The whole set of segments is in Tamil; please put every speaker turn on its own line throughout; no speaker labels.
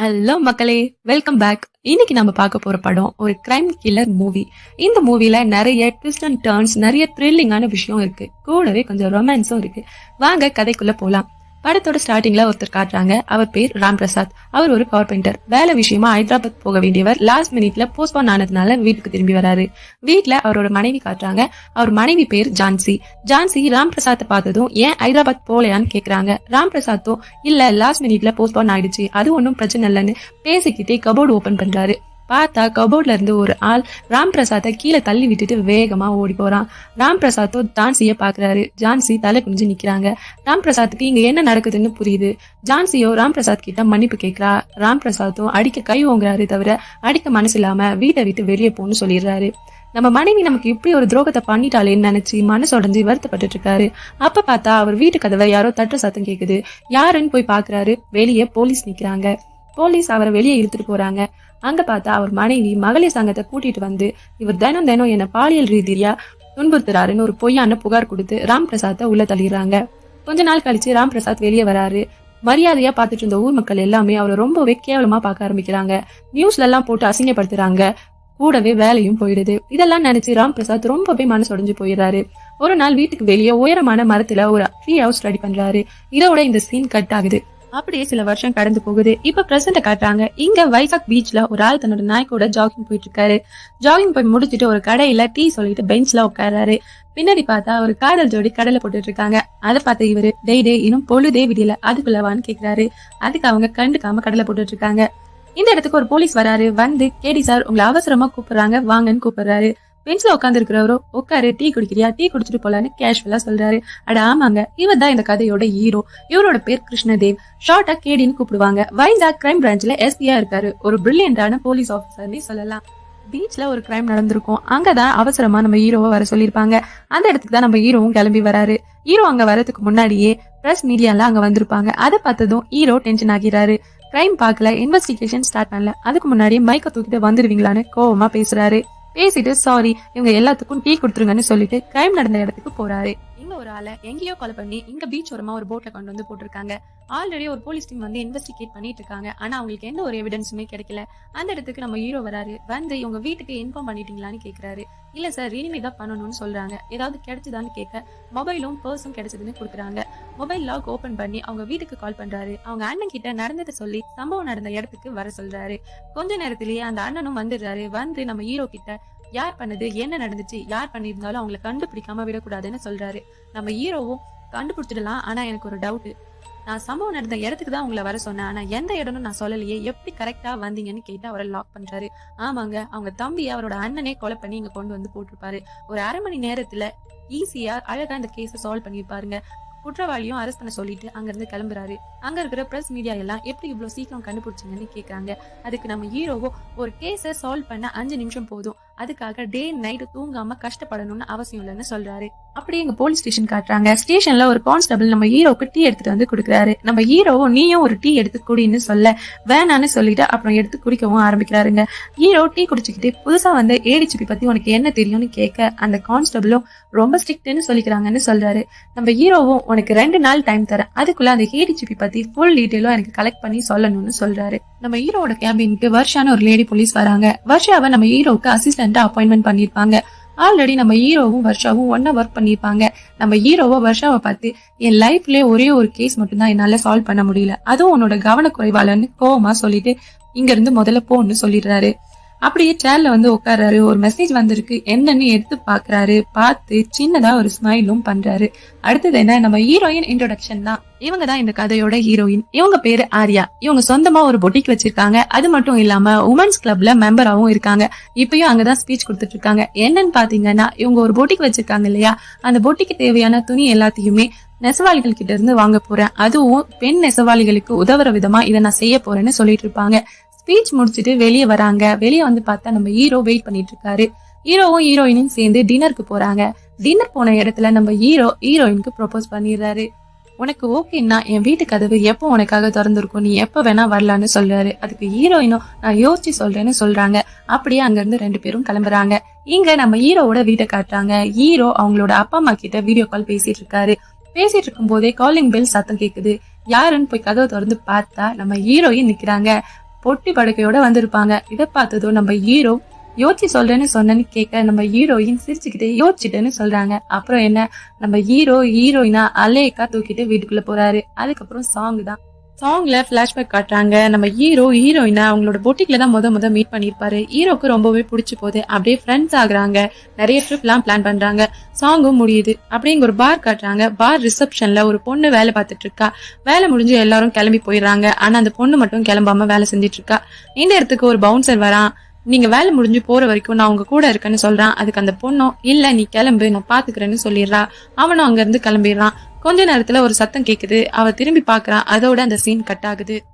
ஹலோ மக்களே. வெல்கம் பேக் இன்னைக்கு நம்ம பார்க்க போற படம் ஒரு கிரைம் கில்லர் மூவி இந்த மூவில நிறைய ட்விஸ்ட் அண்ட் டர்ன்ஸ் நிறைய த்ரில்லிங்கான விஷயம் இருக்கு. கூடவே கொஞ்சம் ரொமான்ஸும் இருக்கு. வாங்க கதைக்குள்ள போலாம். படத்தோட ஸ்டார்டிங்ல ஒருத்தர் காட்டுறாங்க. அவர் பேர் ராம் பிரசாத். அவர் ஒரு கார்பெண்டர் வேலை விஷயமா ஹைதராபாத் போக வேண்டியவர் லாஸ்ட் மினிட்ல போஸ்ட்போன் ஆனதுனால வீட்டுக்கு திரும்பி வராரு. வீட்டுல அவரோட மனைவி காட்டுறாங்க. அவர் மனைவி பேர் ஜான்சி. ஜான்சி ராம் பிரசாத்தை பார்த்ததும் ஏன் ஹைதராபாத் போலையான்னு கேக்குறாங்க. ராம் பிரசாத்தும் இல்ல லாஸ்ட் மினிட்ல போஸ்ட்போன் ஆயிடுச்சு. அது ஒன்றும் பிரச்சனை இல்லைன்னு பேசிக்கிட்டே கபோர்டு ஓபன் பண்றாரு. பார்த்தா கபோர்ட்ல இருந்து ஒரு ஆள் ராம் பிரசாத்தை கீழே தள்ளி விட்டுட்டு வேகமா ஓடி போறான். ராம் பிரசாத்தோ ஜான்சியை பாக்குறாரு ஜான்சி தலை குனிஞ்சு நிக்கிறாங்க. ராம் பிரசாத்துக்கு இங்க என்ன நடக்குதுன்னு புரியுது. ஜான்சியோ ராம் பிரசாத் கிட்ட மன்னிப்பு கேட்கிறா. ராம் பிரசாத்தோ அடிக்க கை ஓங்குறாரு தவிர அடிக்க மனசு இல்லாம வீட்டை விட்டு வெளியே போன்னு சொல்லிடுறாரு. நம்ம மனைவி நமக்கு இப்படி ஒரு துரோகத்தை பண்ணிட்டாளேன்னு நினைச்சு மனசு உடஞ்சி வருத்தப்பட்டு இருக்காரு. அப்ப பார்த்தா அவர் வீட்டு கதவை யாரோ தட்டு சத்தம் கேக்குது. யாருன்னு போய் பாக்குறாரு வெளியே போலீஸ் நிக்கிறாங்க. போலீஸ் அவரை வெளியே இழுத்துட்டு போறாங்க. அங்க பார்த்தா அவர் மனைவி மகளிர் சங்கத்தை கூட்டிட்டு வந்து இவர் தினம் தினம் என்ன பாலியல் ரீதியா துன்புறுத்துறாருன்னு ஒரு பொய்யான புகார் கொடுத்து ராம் பிரசாத்தை உள்ள தள்ளிடுறாங்க. கொஞ்ச நாள் கழிச்சு ராம் பிரசாத் வெளியே வராரு. மரியாதையா பார்த்துட்டு இருந்த ஊர் மக்கள் எல்லாமே அவரை ரொம்பவே கேவலமா பார்க்க ஆரம்பிக்கிறாங்க. நியூஸ்ல எல்லாம் போட்டு அசிங்கப்படுத்துறாங்க. கூடவே வேலையும் போயிடுது. இதெல்லாம் நினைச்சு ராம் பிரசாத் ரொம்பவே மனசு போயிடுறாரு. ஒரு நாள் வீட்டுக்கு வெளியே உயரமான மரத்துல ஒரு ட்ரீ ஹவுஸ் ரெடி பண்றாரு. இதோட இந்த சீன் கட் ஆகுது. அப்படியே சில வருஷம் கடந்து போகுது. இப்ப பிரசன்ட காட்டுறாங்க. இங்க வைசாக் பீச்ல ஒரு ஆள் தன்னோட நாய்க்கோட ஜாகிங் போயிட்டு இருக்காரு ஜாகிங் போய் முடிச்சுட்டு ஒரு கடையில டீ சொல்லிட்டு பெஞ்ச்ல உட்காராரு பின்னாடி பார்த்தா ஒரு காதல் ஜோடி கடலை போட்டுட்டு இருக்காங்க அதை பார்த்த இவரு டெய் டே இன்னும் பொழுதே விடியல. அதுக்குள்ளவான்னு கேக்குறாரு. அதுக்கு அவங்க கண்டுக்காம கடலை போட்டுட்டு இருக்காங்க இந்த இடத்துக்கு ஒரு போலீஸ் வராரு. வந்து கேடி சார் உங்களை அவசரமா கூப்பிடுறாங்க. வாங்கன்னு கூப்பிடுறாரு. பெஞ்சில் உட்காந்துருக்கிறவரோ உட்காரு டீ குடிக்கிறியா? டீ குடிச்சிட்டு போலான்னு கேஷுவலாக சொல்றாரு. அட ஆமாங்க. இவர் தான் இந்த கதையோட ஹீரோ இவரோட பேர் கிருஷ்ணதேவ். ஷார்ட்டா கேடின்னு கூப்பிடுவாங்க. வைசாக் கிரைம் பிரான்ச்ல எஸ்பியா இருக்காரு. ஒரு பிரில்லியண்டான போலீஸ் ஆஃபீஸர்னே சொல்லலாம். பீச்ல ஒரு கிரைம் நடந்திருக்கும். அங்கதான் அவசரமா நம்ம ஹீரோவை வர சொல்லியிருப்பாங்க. அந்த இடத்துக்கு தான் நம்ம ஹீரோவும் கிளம்பி வராரு. ஹீரோ அங்க வரதுக்கு முன்னாடியே பிரஸ் மீடியாலாம் அங்கே அங்க வந்திருப்பாங்க. அதை பார்த்ததும் ஹீரோ டென்ஷன் ஆகிறாரு. கிரைம் பார்க்கல இன்வெஸ்டிகேஷன் ஸ்டார்ட் பண்ணல. அதுக்கு முன்னாடியே மைக்க தூக்கிட்டு வந்துருவீங்களான்னு கோவமா பேசுறாரு. பேசிட்டு சாரி இவங்க எல்லாத்துக்கும் டீ கொடுத்துருங்கன்னு சொல்லிட்டு கிரைம் நடந்த இடத்துக்கு போறாரு. இங்க ஒரு ஆளை எங்கேயோ கொலை பண்ணி இங்க பீச் ஓரமா ஒரு போட்ல கொண்டு வந்து போட்டிருக்காங்க. ஆல்ரெடி ஒரு போலீஸ் டீம் வந்து இன்வெஸ்டிகேட் பண்ணிட்டு இருக்காங்க. ஆனா அவங்களுக்கு எந்த ஒரு எவிடன்ஸுமே கிடைக்கல. அந்த இடத்துக்கு நம்ம ஹீரோ வராரு. வந்து இவங்க வீட்டுக்கு இன்ஃபார்ம் பண்ணிட்டீங்களான்னு கேக்குறாரு. இல்ல சார் இனிமே தான் பண்ணணும்னு சொல்றாங்க. ஏதாவது கிடைச்சதான்னு கேட்க மொபைலும் பர்ஸும் கிடைச்சதுன்னு கொடுக்குறாங்க. மொபைல் லாக் ஓபன் பண்ணி அவங்க வீட்டுக்கு கால் பண்றாரு. அவங்க அண்ணன் கிட்ட நடந்ததை சொல்லி சம்பவம் நடந்த இடத்துக்கு வர சொல்றாரு. கொஞ்ச நேரத்திலேயே அந்த அண்ணனும் வந்துடுறாரு. வந்து நம்ம ஹீரோ கிட்ட யார் பண்ணது? என்ன நடந்துச்சு? யார் பண்ணியிருந்தாலும் அவங்களை கண்டுபிடிக்காம விடக்கூடாதுன்னு சொல்றாரு. நம்ம ஹீரோவும் கண்டுபிடிச்சிடலாம். ஆனா எனக்கு ஒரு டவுட் நான் சம்பவம் நடந்த இடத்துக்கு தான் உங்களை வர சொன்னேன். ஆனா எந்த இடம்னு நான் சொல்லலையே. எப்படி கரெக்டா வந்தீங்கன்னு கேட்டு அவரை லாக் பண்றாரு. ஆமாங்க அவங்க தம்பி அவரோட அண்ணனே கொலை பண்ணி இங்க கொண்டு வந்து போட்டிருப்பாரு. ஒரு அரை மணி நேரத்துல ஈஸியா அழகா இந்த கேஸை சால்வ் பண்ணிருப்பாருங்க குற்றவாளியும் அரெஸ்ட் பண்ண சொல்லிட்டு அங்கிருந்து கிளம்புறாரு. அங்க இருக்கிற பிரஸ் மீடியா எல்லாம் எப்படி இவ்வளவு சீக்கிரம் கண்டுபிடிச்சிங்கன்னு கேக்குறாங்க. அதுக்கு நம்ம ஹீரோவோ ஒரு கேஸை சால்வ் பண்ண அஞ்சு நிமிஷம் போதும். அதுக்காக டே நைட் தூங்காம கஷ்டப்படணும்னு அவசியம் இல்லைன்னு சொல்றாரு. அப்படியே எங்க போலீஸ் ஸ்டேஷன் காட்டுறாங்க. ஸ்டேஷன்ல ஒரு கான்ஸ்டபிள் நம்ம ஹீரோக்கு டீ எடுத்துட்டு வந்து கொடுக்குறாரு. நம்ம ஹீரோவும் நீயும் ஒரு டீ எடுத்து குடின்னு சொல்ல வேணான்னு சொல்லிட்டு அப்புறம் எடுத்து குடிக்கவும் ஆரம்பிக்கிறாருங்க. ஹீரோ டீ குடிச்சுக்கிட்டு புதுசா வந்து ஏடிச்சுப்பி பத்தி உனக்கு என்ன தெரியும்னு கேட்க அந்த கான்ஸ்டபிளும் ரொம்ப ஸ்ட்ரிக்ட்னு சொல்லிக்கிறாங்கன்னு சொல்றாரு. நம்ம ஹீரோவும் உனக்கு ரெண்டு நாள் டைம் தரேன். அதுக்குள்ள அந்த ஏடிச்சுப்பி பத்தி ஃபுல் டீட்டெயிலும் எனக்கு கலெக்ட் பண்ணி சொல்லணும்னு சொல்றாரு. நம்ம ஹீரோட கேபினுக்கு வர்ஷான ஒரு லேடி போலீஸ் வராங்க. வர்ஷாவை நம்ம ஹீரோவுக்கு அசிஸ்டண்டா அப்பாயின்மெண்ட் பண்ணிருப்பாங்க ஆல்ரெடி நம்ம ஹீரோவும் வர்ஷாவும் ஒன்னா ஒர்க் பண்ணிருப்பாங்க நம்ம ஹீரோவை வர்ஷாவை பார்த்து என் லைஃப்ல ஒரே ஒரு கேஸ் மட்டும்தான் என்னால சால்வ் பண்ண முடியல. அதுவும் உன்னோட கவனக்குறைவாளன்னு கோவமா சொல்லிட்டு இங்க இருந்து முதல்ல போன்னு சொல்லிடுறாரு. அப்படியே சேர்ல வந்து உட்கார்றாரு. ஒரு மெசேஜ் வந்திருக்கு. என்னன்னு எடுத்து பாக்குறாரு பார்த்து சின்னதா ஒரு ஸ்மைலும் பண்றாரு. அடுத்தது என்ன? நம்ம ஹீரோயின் இன்ட்ரோடக்ஷன் தான். இவங்க தான் இந்த கதையோட ஹீரோயின் இவங்க பேரு ஆர்யா. இவங்க சொந்தமா ஒரு பொட்டிக் வச்சிருக்காங்க. அது மட்டும் இல்லாம உமன்ஸ் கிளப்ல மெம்பராவும் இருக்காங்க. இப்பயும் அங்கதான் ஸ்பீச் கொடுத்துட்டு இருக்காங்க என்னன்னு பாத்தீங்கன்னா இவங்க ஒரு பொட்டிக் வச்சிருக்காங்க இல்லையா? அந்த பொட்டிக்கு தேவையான துணி எல்லாத்தையுமே நெசவாளிகள் கிட்ட இருந்து வாங்க போறேன். அதுவும் பெண் நெசவாளிகளுக்கு உதவுற விதமா இதை நான் செய்ய போறேன்னு சொல்லிட்டு இருப்பாங்க. ஸ்பீச் முடிச்சுட்டு வெளியே வராங்க. வெளியே வந்து பார்த்தா நம்ம ஹீரோ வெயிட் பண்ணிட்டு இருக்காரு ஹீரோவும் ஹீரோயினும் சேர்ந்து டின்னருக்கு போறாங்க. டின்னர் போன இடத்துல நம்ம ஹீரோ ஹீரோயினுக்கு ப்ரொபோஸ் பண்ணிடுறாரு. உனக்கு ஓகேன்னா என் வீட்டு கதவு எப்போ உனக்காக திறந்துருக்கும்? நீ எப்போ வேணா வரலான்னு சொல்றாரு. அதுக்கு ஹீரோயினும் நான் யோசிச்சு சொல்றேன்னு சொல்றாங்க. அப்படியே அங்கிருந்து ரெண்டு பேரும் கிளம்புறாங்க. இங்க நம்ம ஹீரோவோட வீட்டை காட்டுறாங்க. ஹீரோ அவங்களோட அப்பா அம்மா கிட்ட வீடியோ கால் பேசிட்டு இருக்காரு பேசிட்டு இருக்கும் போதே காலிங் பெல் சத்தம் கேக்குது. யாருன்னு போய் கதவை திறந்து பார்த்தா நம்ம ஹீரோயின் நிக்கிறாங்க. பொட்டி படுக்கையோட வந்திருப்பாங்க. இதை பார்த்ததும் நம்ம ஹீரோ யோசிச்சு சொல்றேன்னு சொன்னேன்னு கேட்க நம்ம ஹீரோயின் சிரிச்சுக்கிட்டே யோசிச்சுட்டேன்னு சொல்றாங்க. அப்புறம் என்ன? நம்ம ஹீரோ ஹீரோயினா அலேக்கா தூக்கிட்டு வீட்டுக்குள்ள போறாரு. அதுக்கப்புறம் சாங் தான். சாங்ல பிளாஷ்பேக் காட்டுறாங்க. நம்ம ஹீரோ ஹீரோயினா அவங்களோட பொட்டிக்ல தான் முத முத மீட் பண்ணியிருப்பாரு. ஹீரோக்கு ரொம்பவே பிடிச்சி போகுது. அப்படியே ஃப்ரெண்ட்ஸ் ஆகுறாங்க. நிறைய ட்ரிப்லாம் பிளான் பண்றாங்க. சாங்கும் முடியுது. அப்படிங்க ஒரு பார் காட்டுறாங்க. பார் ரிசப்ஷன்ல ஒரு பொண்ணு வேலை பார்த்துட்டு இருக்கா. வேலை முடிஞ்சு எல்லாரும் கிளம்பி போயிடுறாங்க. ஆனா அந்த பொண்ணு மட்டும் கிளம்பாம வேலை செஞ்சுட்டு இருக்கா. இந்த இடத்துக்கு ஒரு பவுன்சர் வரான். நீங்க வேலை முடிஞ்சு போற வரைக்கும் நான் உங்க கூட இருக்கேன்னு சொல்றான். அதுக்கு அந்த பொண்ணும் இல்ல நீ கிளம்பு. நான் பாத்துக்கிறேன்னு சொல்லிடுறா. அவனும் அங்க இருந்து கிளம்பிடுறான். கொஞ்ச நேரத்துல ஒரு சத்தம் கேக்குது. அவ திரும்பி பாக்குறான் அதோட அந்த சீன் கட் ஆகுது.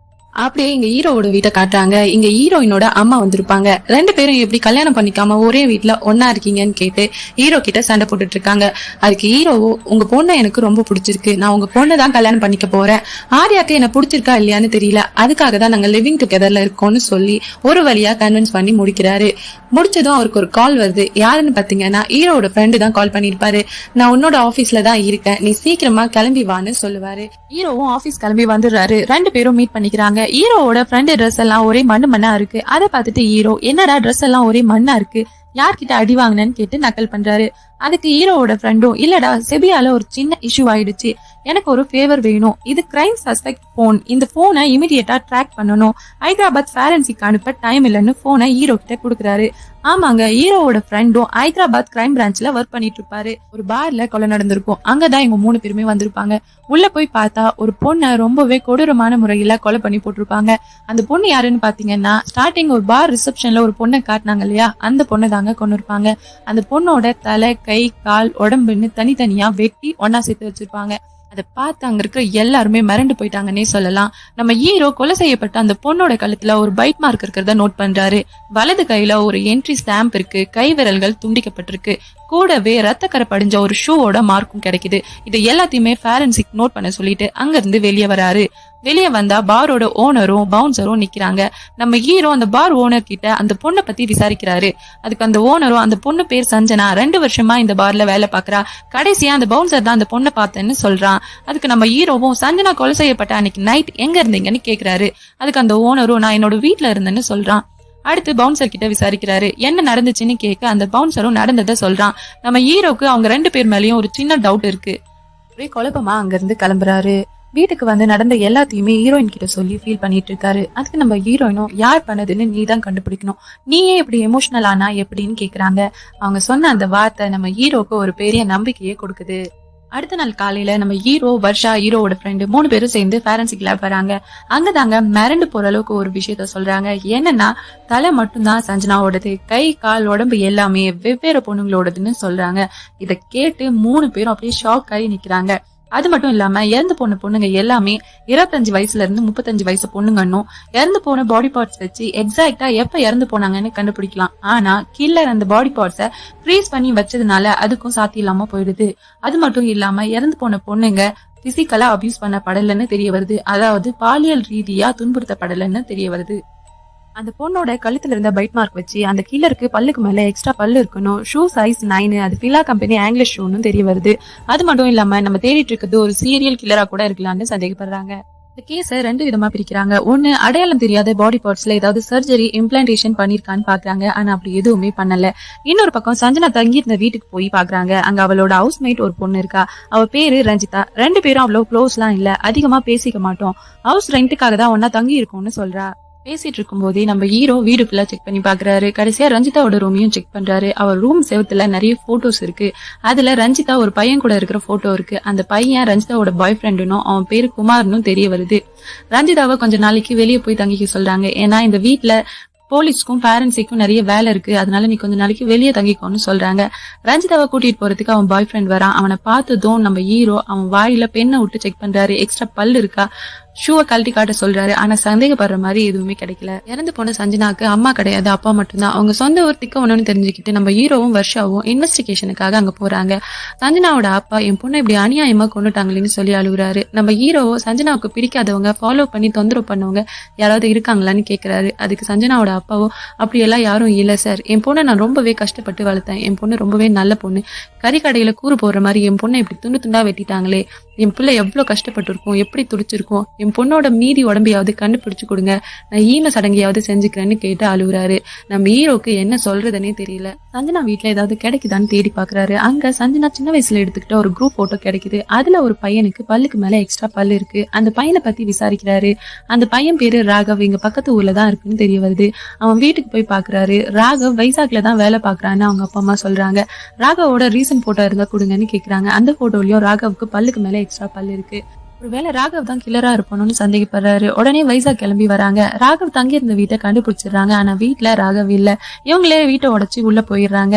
அப்படியே இங்க ஹீரோவோட வீட்டை காட்டுறாங்க. இங்க ஹீரோயினோட அம்மா வந்திருப்பாங்க. ரெண்டு பேரும் எப்படி கல்யாணம் பண்ணிக்காம ஒரே வீட்டுல ஒன்னா இருக்கீங்கன்னு கேட்டு ஹீரோ கிட்ட சண்டை போட்டுட்டு இருக்காங்க. அதுக்கு ஹீரோவோ உங்க பொண்ணை எனக்கு ரொம்ப பிடிச்சிருக்கு. நான் உங்க பொண்ணை தான் கல்யாணம் பண்ணிக்க போறேன். ஆர்யாக்கு என்ன பிடிச்சிருக்கா இல்லையான்னு தெரியல. அதுக்காக தான் நாங்க லிவிங் டுகெதர்ல இருக்கோம்னு சொல்லி ஒரு வழியா கன்வின்ஸ் பண்ணி முடிக்கிறாரு. முடிச்சதும் அவருக்கு ஒரு கால் வருது. யாருன்னு பாத்தீங்கன்னா ஹீரோவோட ஃப்ரெண்டு தான் கால் பண்ணிருப்பாரு நான் உன்னோட ஆபீஸ்ல தான் இருக்கேன். நீ சீக்கிரமா கிளம்பி வான்னு சொல்லுவாரு. ஹீரோவும் ஆபீஸ் கிளம்பி வந்துடுறாரு. ரெண்டு பேரும் மீட் பண்ணிக்கிறாங்க. ஹீரோவோட ஃப்ரெண்டு ட்ரெஸ் எல்லாம் ஒரே மண்ணு மண்ணா இருக்கு. அதை பார்த்துட்டு ஹீரோ என்னடா ட்ரெஸ் எல்லாம் ஒரே மண்ணா இருக்கு? யார்கிட்ட அடி வாங்கினேன்னு கேட்டு நக்கல் பண்றாரு. அதுக்கு ஹீரோவோட ஃப்ரெண்டும் இல்லடா செபியால ஒரு சின்ன இஷ்யூ ஆயிடுச்சு. எனக்கு ஒரு ஃபேவர் வேணும். இது கிரைம் சஸ்பெக்ட் போன் இந்த போனை இமிடியேட்டா ட்ராக் பண்ணணும். ஹைதராபாத் ஃபேரன்சிக்கு அனுப்ப டைம் இல்லைன்னு போனை ஹீரோ கிட்ட கொடுக்குறாரு. ஆமாங்க ஹீரோவோட ஃப்ரெண்டும் ஹைதராபாத் கிரைம் பிரான்ச்ல ஒர்க் பண்ணிட்டு இருப்பாரு ஒரு பார்ல கொலை நடந்திருக்கும். அங்கதான் இவங்க மூணு பேருமே வந்திருப்பாங்க. உள்ள போய் பார்த்தா ஒரு பொண்ணை ரொம்பவே கொடூரமான முறையில கொலை பண்ணி போட்டிருப்பாங்க. அந்த பொண்ணு யாருன்னு பாத்தீங்கன்னா ஸ்டார்டிங் ஒரு பார் ரிசப்ஷன்ல ஒரு பொண்ணை காட்டினாங்க இல்லையா? அந்த பொண்ணை தாங்க கொண்டு இருப்பாங்க அந்த பொண்ணோட தலை கை கால் உடம்புன்னு தனித்தனியா வெட்டி ஒன்னா சேர்த்து வச்சிருப்பாங்க. அதை பார்த்து அங்க இருக்கிற எல்லாருமே மிரண்டு போயிட்டாங்கன்னே சொல்லலாம். நம்ம ஹீரோ கொலை செய்யப்பட்ட அந்த பொண்ணோட கழுத்துல ஒரு பைட் மார்க் இருக்கிறத நோட் பண்றாரு. வலது கையில ஒரு என்ட்ரி ஸ்டாம்ப் இருக்கு. கை விரல்கள் துண்டிக்கப்பட்டிருக்கு. கூடவே ரத்தக்கரை படிஞ்ச ஒரு ஷூவோட மார்க்கும் கிடைக்குது. இது எல்லாத்தையுமே ஃபேரன்சிக் நோட் பண்ண சொல்லிட்டு அங்க இருந்து வெளியே வராரு. வெளியே வந்தா பாரோட ஓனரும் பவுன்சரும் நிக்கிறாங்க. நம்ம ஹீரோ அந்த பார் ஓனர் கிட்ட அந்த பொண்ணை பத்தி விசாரிக்கிறாரு. அதுக்கு அந்த ஓனரும் அந்த பொண்ணு பேர் சஞ்சனா ரெண்டு வருஷமா இந்த பார்ல வேலை பாக்குறா. கடைசியா அந்த பவுன்சர் தான் அந்த பொண்ணை பார்த்தேன்னு சொல்றான். அதுக்கு நம்ம ஹீரோவும் சஞ்சனா கொலை செய்யப்பட்ட அன்னைக்கு நைட் எங்க இருந்தீங்கன்னு கேக்குறாரு. அதுக்கு அந்த ஓனரும் நான் என்னோட வீட்டுல இருந்தேன்னு சொல்றான். அடுத்து பவுன்சர் கிட்ட விசாரிக்கிறாரு. என்ன நடந்துச்சுன்னு கேட்க அந்த பவுன்சரும் நடந்ததை சொல்றான். நம்ம ஹீரோக்கு அவங்க ரெண்டு பேர் மேலயும் ஒரு சின்ன டவுட் இருக்கு. ஒரே குழப்பமா? அங்க இருந்து கிளம்புறாரு. வீட்டுக்கு வந்து நடந்த எல்லாத்தையுமே ஹீரோயின் கிட்ட சொல்லி ஃபீல் பண்ணிட்டு இருக்காரு. அதுக்கு நம்ம ஹீரோயினும் யார் பண்ணதுன்னு நீ தான் கண்டுபிடிக்கணும். நீயே இப்படி எமோஷனல் ஆனா எப்படின்னு கேக்குறாங்க. அவங்க சொன்ன அந்த வார்த்தை நம்ம ஹீரோக்கு ஒரு பெரிய நம்பிக்கையே கொடுக்குது. அடுத்த நாள் காலையில நம்ம ஹீரோ வர்ஷா ஹீரோவோட ஃப்ரெண்டு மூணு பேரும் சேர்ந்து ஃபேரன்சிக் லேப் வராங்க. அங்கதாங்க மிரண்டு போற அளவுக்கு ஒரு விஷயத்த சொல்றாங்க. என்னன்னா தலை மட்டும்தான் சஞ்சனாவோடது கை கால் உடம்பு எல்லாமே வெவ்வேறு பொண்ணுங்களோடதுன்னு சொல்றாங்க. இத கேட்டு மூணு பேரும் அப்படியே ஷாக் ஆகி நிக்கிறாங்க. அது மட்டும் இல்லாம இறந்து போன பொண்ணுங்க எல்லாமே இருபத்தஞ்சு வயசுல இருந்து முப்பத்தஞ்சு வயசு பொண்ணுங்கன்னும் இறந்து போன பாடி பார்ட்ஸ் வச்சு எக்ஸாக்டா எப்ப இறந்து போனாங்கன்னு கண்டுபிடிக்கலாம். ஆனா கில்லர் அந்த பாடி பார்ட்ஸ ஃப்ரீஸ் பண்ணி வச்சதுனால அதுக்கும் சாத்தி இல்லாம போயிடுது. அது மட்டும் இல்லாம இறந்து போன பொண்ணுங்க பிசிக்கலா அபியூஸ் பண்ணப்படலன்னு தெரிய வருது. அதாவது பாலியல் ரீதியா துன்புறுத்தப்படலன்னு தெரிய வருது. அந்த பொண்ணோட கழுத்துல இருந்த பைட் மார்க் வச்சு அந்த கில்லருக்கு பல்லுக்கு மேல எக்ஸ்ட்ரா பல்லு இருக்கணும். ஷூ சைஸ் நைனு அது ஃபிலா கம்பெனி ஆங்கிலிஷ் ஷூன்னு தெரிய வருது. அது மட்டும் இல்லாம நம்ம தேடிட்டு இருக்கிறது ஒரு சீரியல் கில்லரா கூட இருக்கலாம்னு சந்தேகப்படுறாங்க. இந்த கேஸை ரெண்டு விதமா பிரிக்கிறாங்க. ஒன்னு அடையாளம் தெரியாத பாடி பார்ட்ஸ்ல ஏதாவது சர்ஜரி இம்ப்ளான்டேஷன் பண்ணிருக்கான்னு பாக்குறாங்க. ஆனா அப்படி எதுவுமே பண்ணல. இன்னொரு பக்கம் சஞ்சனா தங்கி இருந்த வீட்டுக்கு போய் பாக்குறாங்க. அங்க அவளோட ஹவுஸ்மேட் ஒரு பொண்ணு இருக்கா. அவ பேரு ரஞ்சிதா. ரெண்டு பேரும் அவ்வளவு க்ளோஸ்லாம் இல்ல. அதிகமா பேசிக்க மாட்டோம். ஹவுஸ் ரெண்ட்டுக்காக தான் ஒன்னா தங்கி இருக்கோம்னு சொல்றா. பேசிட்டு இருக்கும்போதே நம்ம ஹீரோ வீடு ஃபுல்லா செக் பண்ணி பாக்குறாரு. கடைசியா ரஞ்சிதாவோட ரூமையும் செக் பண்றாரு. அவர் ரூம் செவத்துல நிறைய போட்டோஸ் இருக்கு. அதுல ரஞ்சிதா ஒரு பையன் கூட இருக்கிற போட்டோ இருக்கு. அந்த பையன் ரஞ்சிதாவோட பாய் ஃப்ரெண்டுனும் அவன் பேரு குமார்னும் தெரிய வருது. ரஞ்சிதாவை கொஞ்ச நாளைக்கு வெளியே போய் தங்கிக்க சொல்றாங்க. ஏன்னா இந்த வீட்டுல போலீஸ்க்கும் பேரண்ட்ஸுக்கும் நிறைய வேலை இருக்கு. அதனால நீ கொஞ்ச நாளைக்கு வெளியே தங்கிக்கோன்னு சொல்றாங்க. ரஞ்சிதாவை கூட்டிட்டு போறதுக்கு அவன் பாய் ஃப்ரெண்ட் வரான். அவனை பார்த்ததும் நம்ம ஹீரோ அவன் வாயில பெண்ணை விட்டு செக் பண்றாரு. எக்ஸ்ட்ரா பல் இருக்கா? ஷூவை கழட்டி காட்ட சொல்றாரு. ஆனா சந்தேகப்படுற மாதிரி எதுவுமே கிடைக்கல. இறந்து போன சஞ்சனாக்கு அம்மா கிடையாது அப்பா மட்டும்தான். அவங்க சொந்த ஊர் திக்க ஒண்ணுன்னு தெரிஞ்சுக்கிட்டு நம்ம ஹீரோவும் வருஷாவும் இன்வெஸ்டிகேஷனுக்காக அங்க போறாங்க. சஞ்சனாவோட அப்பா என் பொண்ணை இப்படி அநியாயமா கொண்டுட்டாங்களேன்னு சொல்லி அழுகுறாரு. நம்ம ஹீரோவோ சஞ்சனாவுக்கு பிடிக்காதவங்க ஃபாலோ பண்ணி தொந்தரவு பண்ணவங்க யாராவது இருக்காங்களான்னு கேக்குறாரு. அதுக்கு சஞ்சனாவோட அப்பாவோ அப்படியெல்லாம் யாரும் இல்ல சார். என் பொண்ணை நான் ரொம்பவே கஷ்டப்பட்டு வளர்த்தேன். என் பொண்ணு ரொம்பவே நல்ல பொண்ணு. கறிக்கடையில கூறு போடுற மாதிரி என் பொண்ணை இப்படி துண்டு துண்டா வெட்டிட்டாங்களே. என் பிள்ளை எவ்வளோ கஷ்டப்பட்டிருக்கும் எப்படி துடிச்சிருக்கும் என் பொண்ணோட மீதி உடம்பையாவது கண்டுபிடிச்சு கொடுங்க. நான் ஈம சடங்கையாவது செஞ்சுக்கிறேன்னு கேட்டு அழுகுறாரு. நம்ம ஹீரோக்கு என்ன சொல்றதுன்னே தெரியல. சஞ்சனா வீட்டில் ஏதாவது கிடைக்குதான்னு தேடி பார்க்குறாரு அங்கே சஞ்சனா சின்ன வயசுல எடுத்துக்கிட்ட ஒரு குரூப் ஃபோட்டோ கிடைக்குது. அதில் ஒரு பையனுக்கு பல்லுக்கு மேலே எக்ஸ்ட்ரா பல்லு இருக்கு. அந்த பையனை பற்றி விசாரிக்கிறாரு. அந்த பையன் பேரு ராகவ். இங்கே பக்கத்து ஊரில் தான் இருக்குன்னு தெரிய வருது. அவன் வீட்டுக்கு போய் பார்க்குறாரு ராகவ் வைசாக்ல தான் வேலை பார்க்குறான்னு அவங்க அப்பா அம்மா சொல்கிறாங்க ராகவோட ரீசன்ட் ஃபோட்டோ இருந்தால் கொடுங்கன்னு கேட்குறாங்க அந்த ஃபோட்டோலையும் ராகவுக்கு பல்லுக்கு மேலே எக்ஸ்ட்ரா பல் இருக்கு. ஒருவேளை ராகவ் தான் கில்லரா இருப்பணும்னு சந்தேகப்படுறாரு. உடனே வைசாக் கிளம்பி வராங்க. ராகவ் தங்கி இருந்த வீட்டை கண்டுபிடிச்சிடுறாங்க. ஆனா வீட்டுல ராகவ் இல்ல. இவங்களே வீட்டை உடைச்சு உள்ள போயிடுறாங்க.